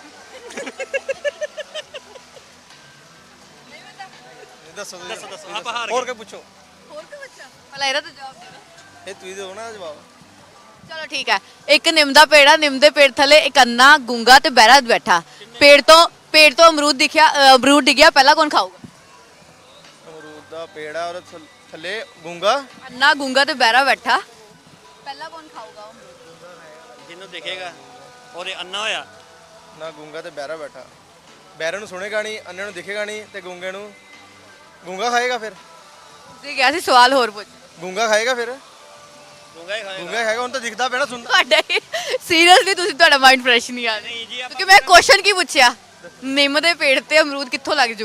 ਨਹੀਂ ਦੱਸੋ ਤੁਸੀਂ। ਦੱਸੋ ਦੱਸੋ ਆਪਾਂ ਹਾਰ ਕੀ ਪੁੱਛੋ। ਹੋਰ ਕੋਈ ਬੱਚਾ ਪਹਿਲਾਂ ਇਹਦਾ ਤਾਂ ਜਵਾਬ ਦੇ ਦਿਓ। ਇਹ ਤੁਸੀਂ ਦਿਓ ਨਾ ਜਵਾਬ। ਚਲੋ ਠੀਕ ਹੈ। ਇੱਕ ਨਿੰਮ ਦਾ ਪੇੜ ਆ ਨਿੰਮ ਦੇ ਪੇੜ ਥੱਲੇ ਇੱਕ ਅੰਨਾ ਗੁੰਗਾ ਤੇ ਬਹਿਰਾ ਬੈਠਾ। ਪੇੜ ਤੋਂ ਪੇੜ ਤੋਂ ਅਮਰੂਦ ਦਿਖਿਆ ਅ, ਅਮਰੂਦ ਡਿੱਗਿਆ ਪਹਿਲਾਂ ਕੌਣ ਖਾਊਗਾ? ਅਮਰੂਦ ਦਾ ਪੇੜ ਆ ਉਹਦੇ ਥੱਲ- ਥੱਲੇ ਗੁੰਗਾ। ਅੰਨਾ ਗੁੰਗਾ ਤੇ ਬਹਿਰਾ ਬੈਠਾ। ਪਹਿਲਾਂ ਕੌਣ ਖਾਊਗਾ ਉਹ? ਅਮਰੂਦ ਜਿਹਨੂੰ ਦਿਖੇਗਾ। ਔਰ ਇਹ ਅੰਨਾ ਹੋਇਆ। ਨਾ ਗੁੰਗਾ ਤੇ ਬਹਿਰਾ ਬੈਠਾ। ਬਹਿਰੇ ਨੂੰ ਸੁਣੇਗਾ ਨਹੀਂ ਅੰਨੇ ਨੂੰ ਦਿਖੇਗਾ ਨਹੀਂ ਤੇ ਗੁੰਗੇ ਨੂੰ ਗੁੰਗਾ ਖਾਏਗਾ ਫਿਰ? ਤੁਸੀਂ ਕਿਹਾ ਸੀ ਸਵਾਲ ਹੋਰ ਪੁੱਛ। ਗੁੰਗਾ ਖਾਏਗਾ ਫਿਰ? ਗੁੰਗਾ ਹੀ ਖਾਏਗਾ। ਗੁੰਗਾ ਹੀ ਖਾਏਗਾ ਹੁਣ ਤਾਂ ਦਿਖਦਾ ਨਾ ਸੁਣਦਾ ਤੁਹਾਡਾ ਸੀਰੀਅਸਲੀ ਤੁਸੀਂ ਤੁਹਾਡਾ ਮਾਈਂਡ ਫਰੈਸ਼ ਨਹੀਂ ਆ ਰਿਹਾ। ਨਹੀਂ ਜੀ ਕਿਉਂਕਿ ਮੈਂ ਕੁਐਸਚਨ ਕੀ ਪੁੱਛਿਆ? ਨਿੰਮ ਦੇ ਪੇੜ ਤੇ ਅਮਰੂਦ ਕਿੱਥੋਂ ਲੱਗ ਜੂ?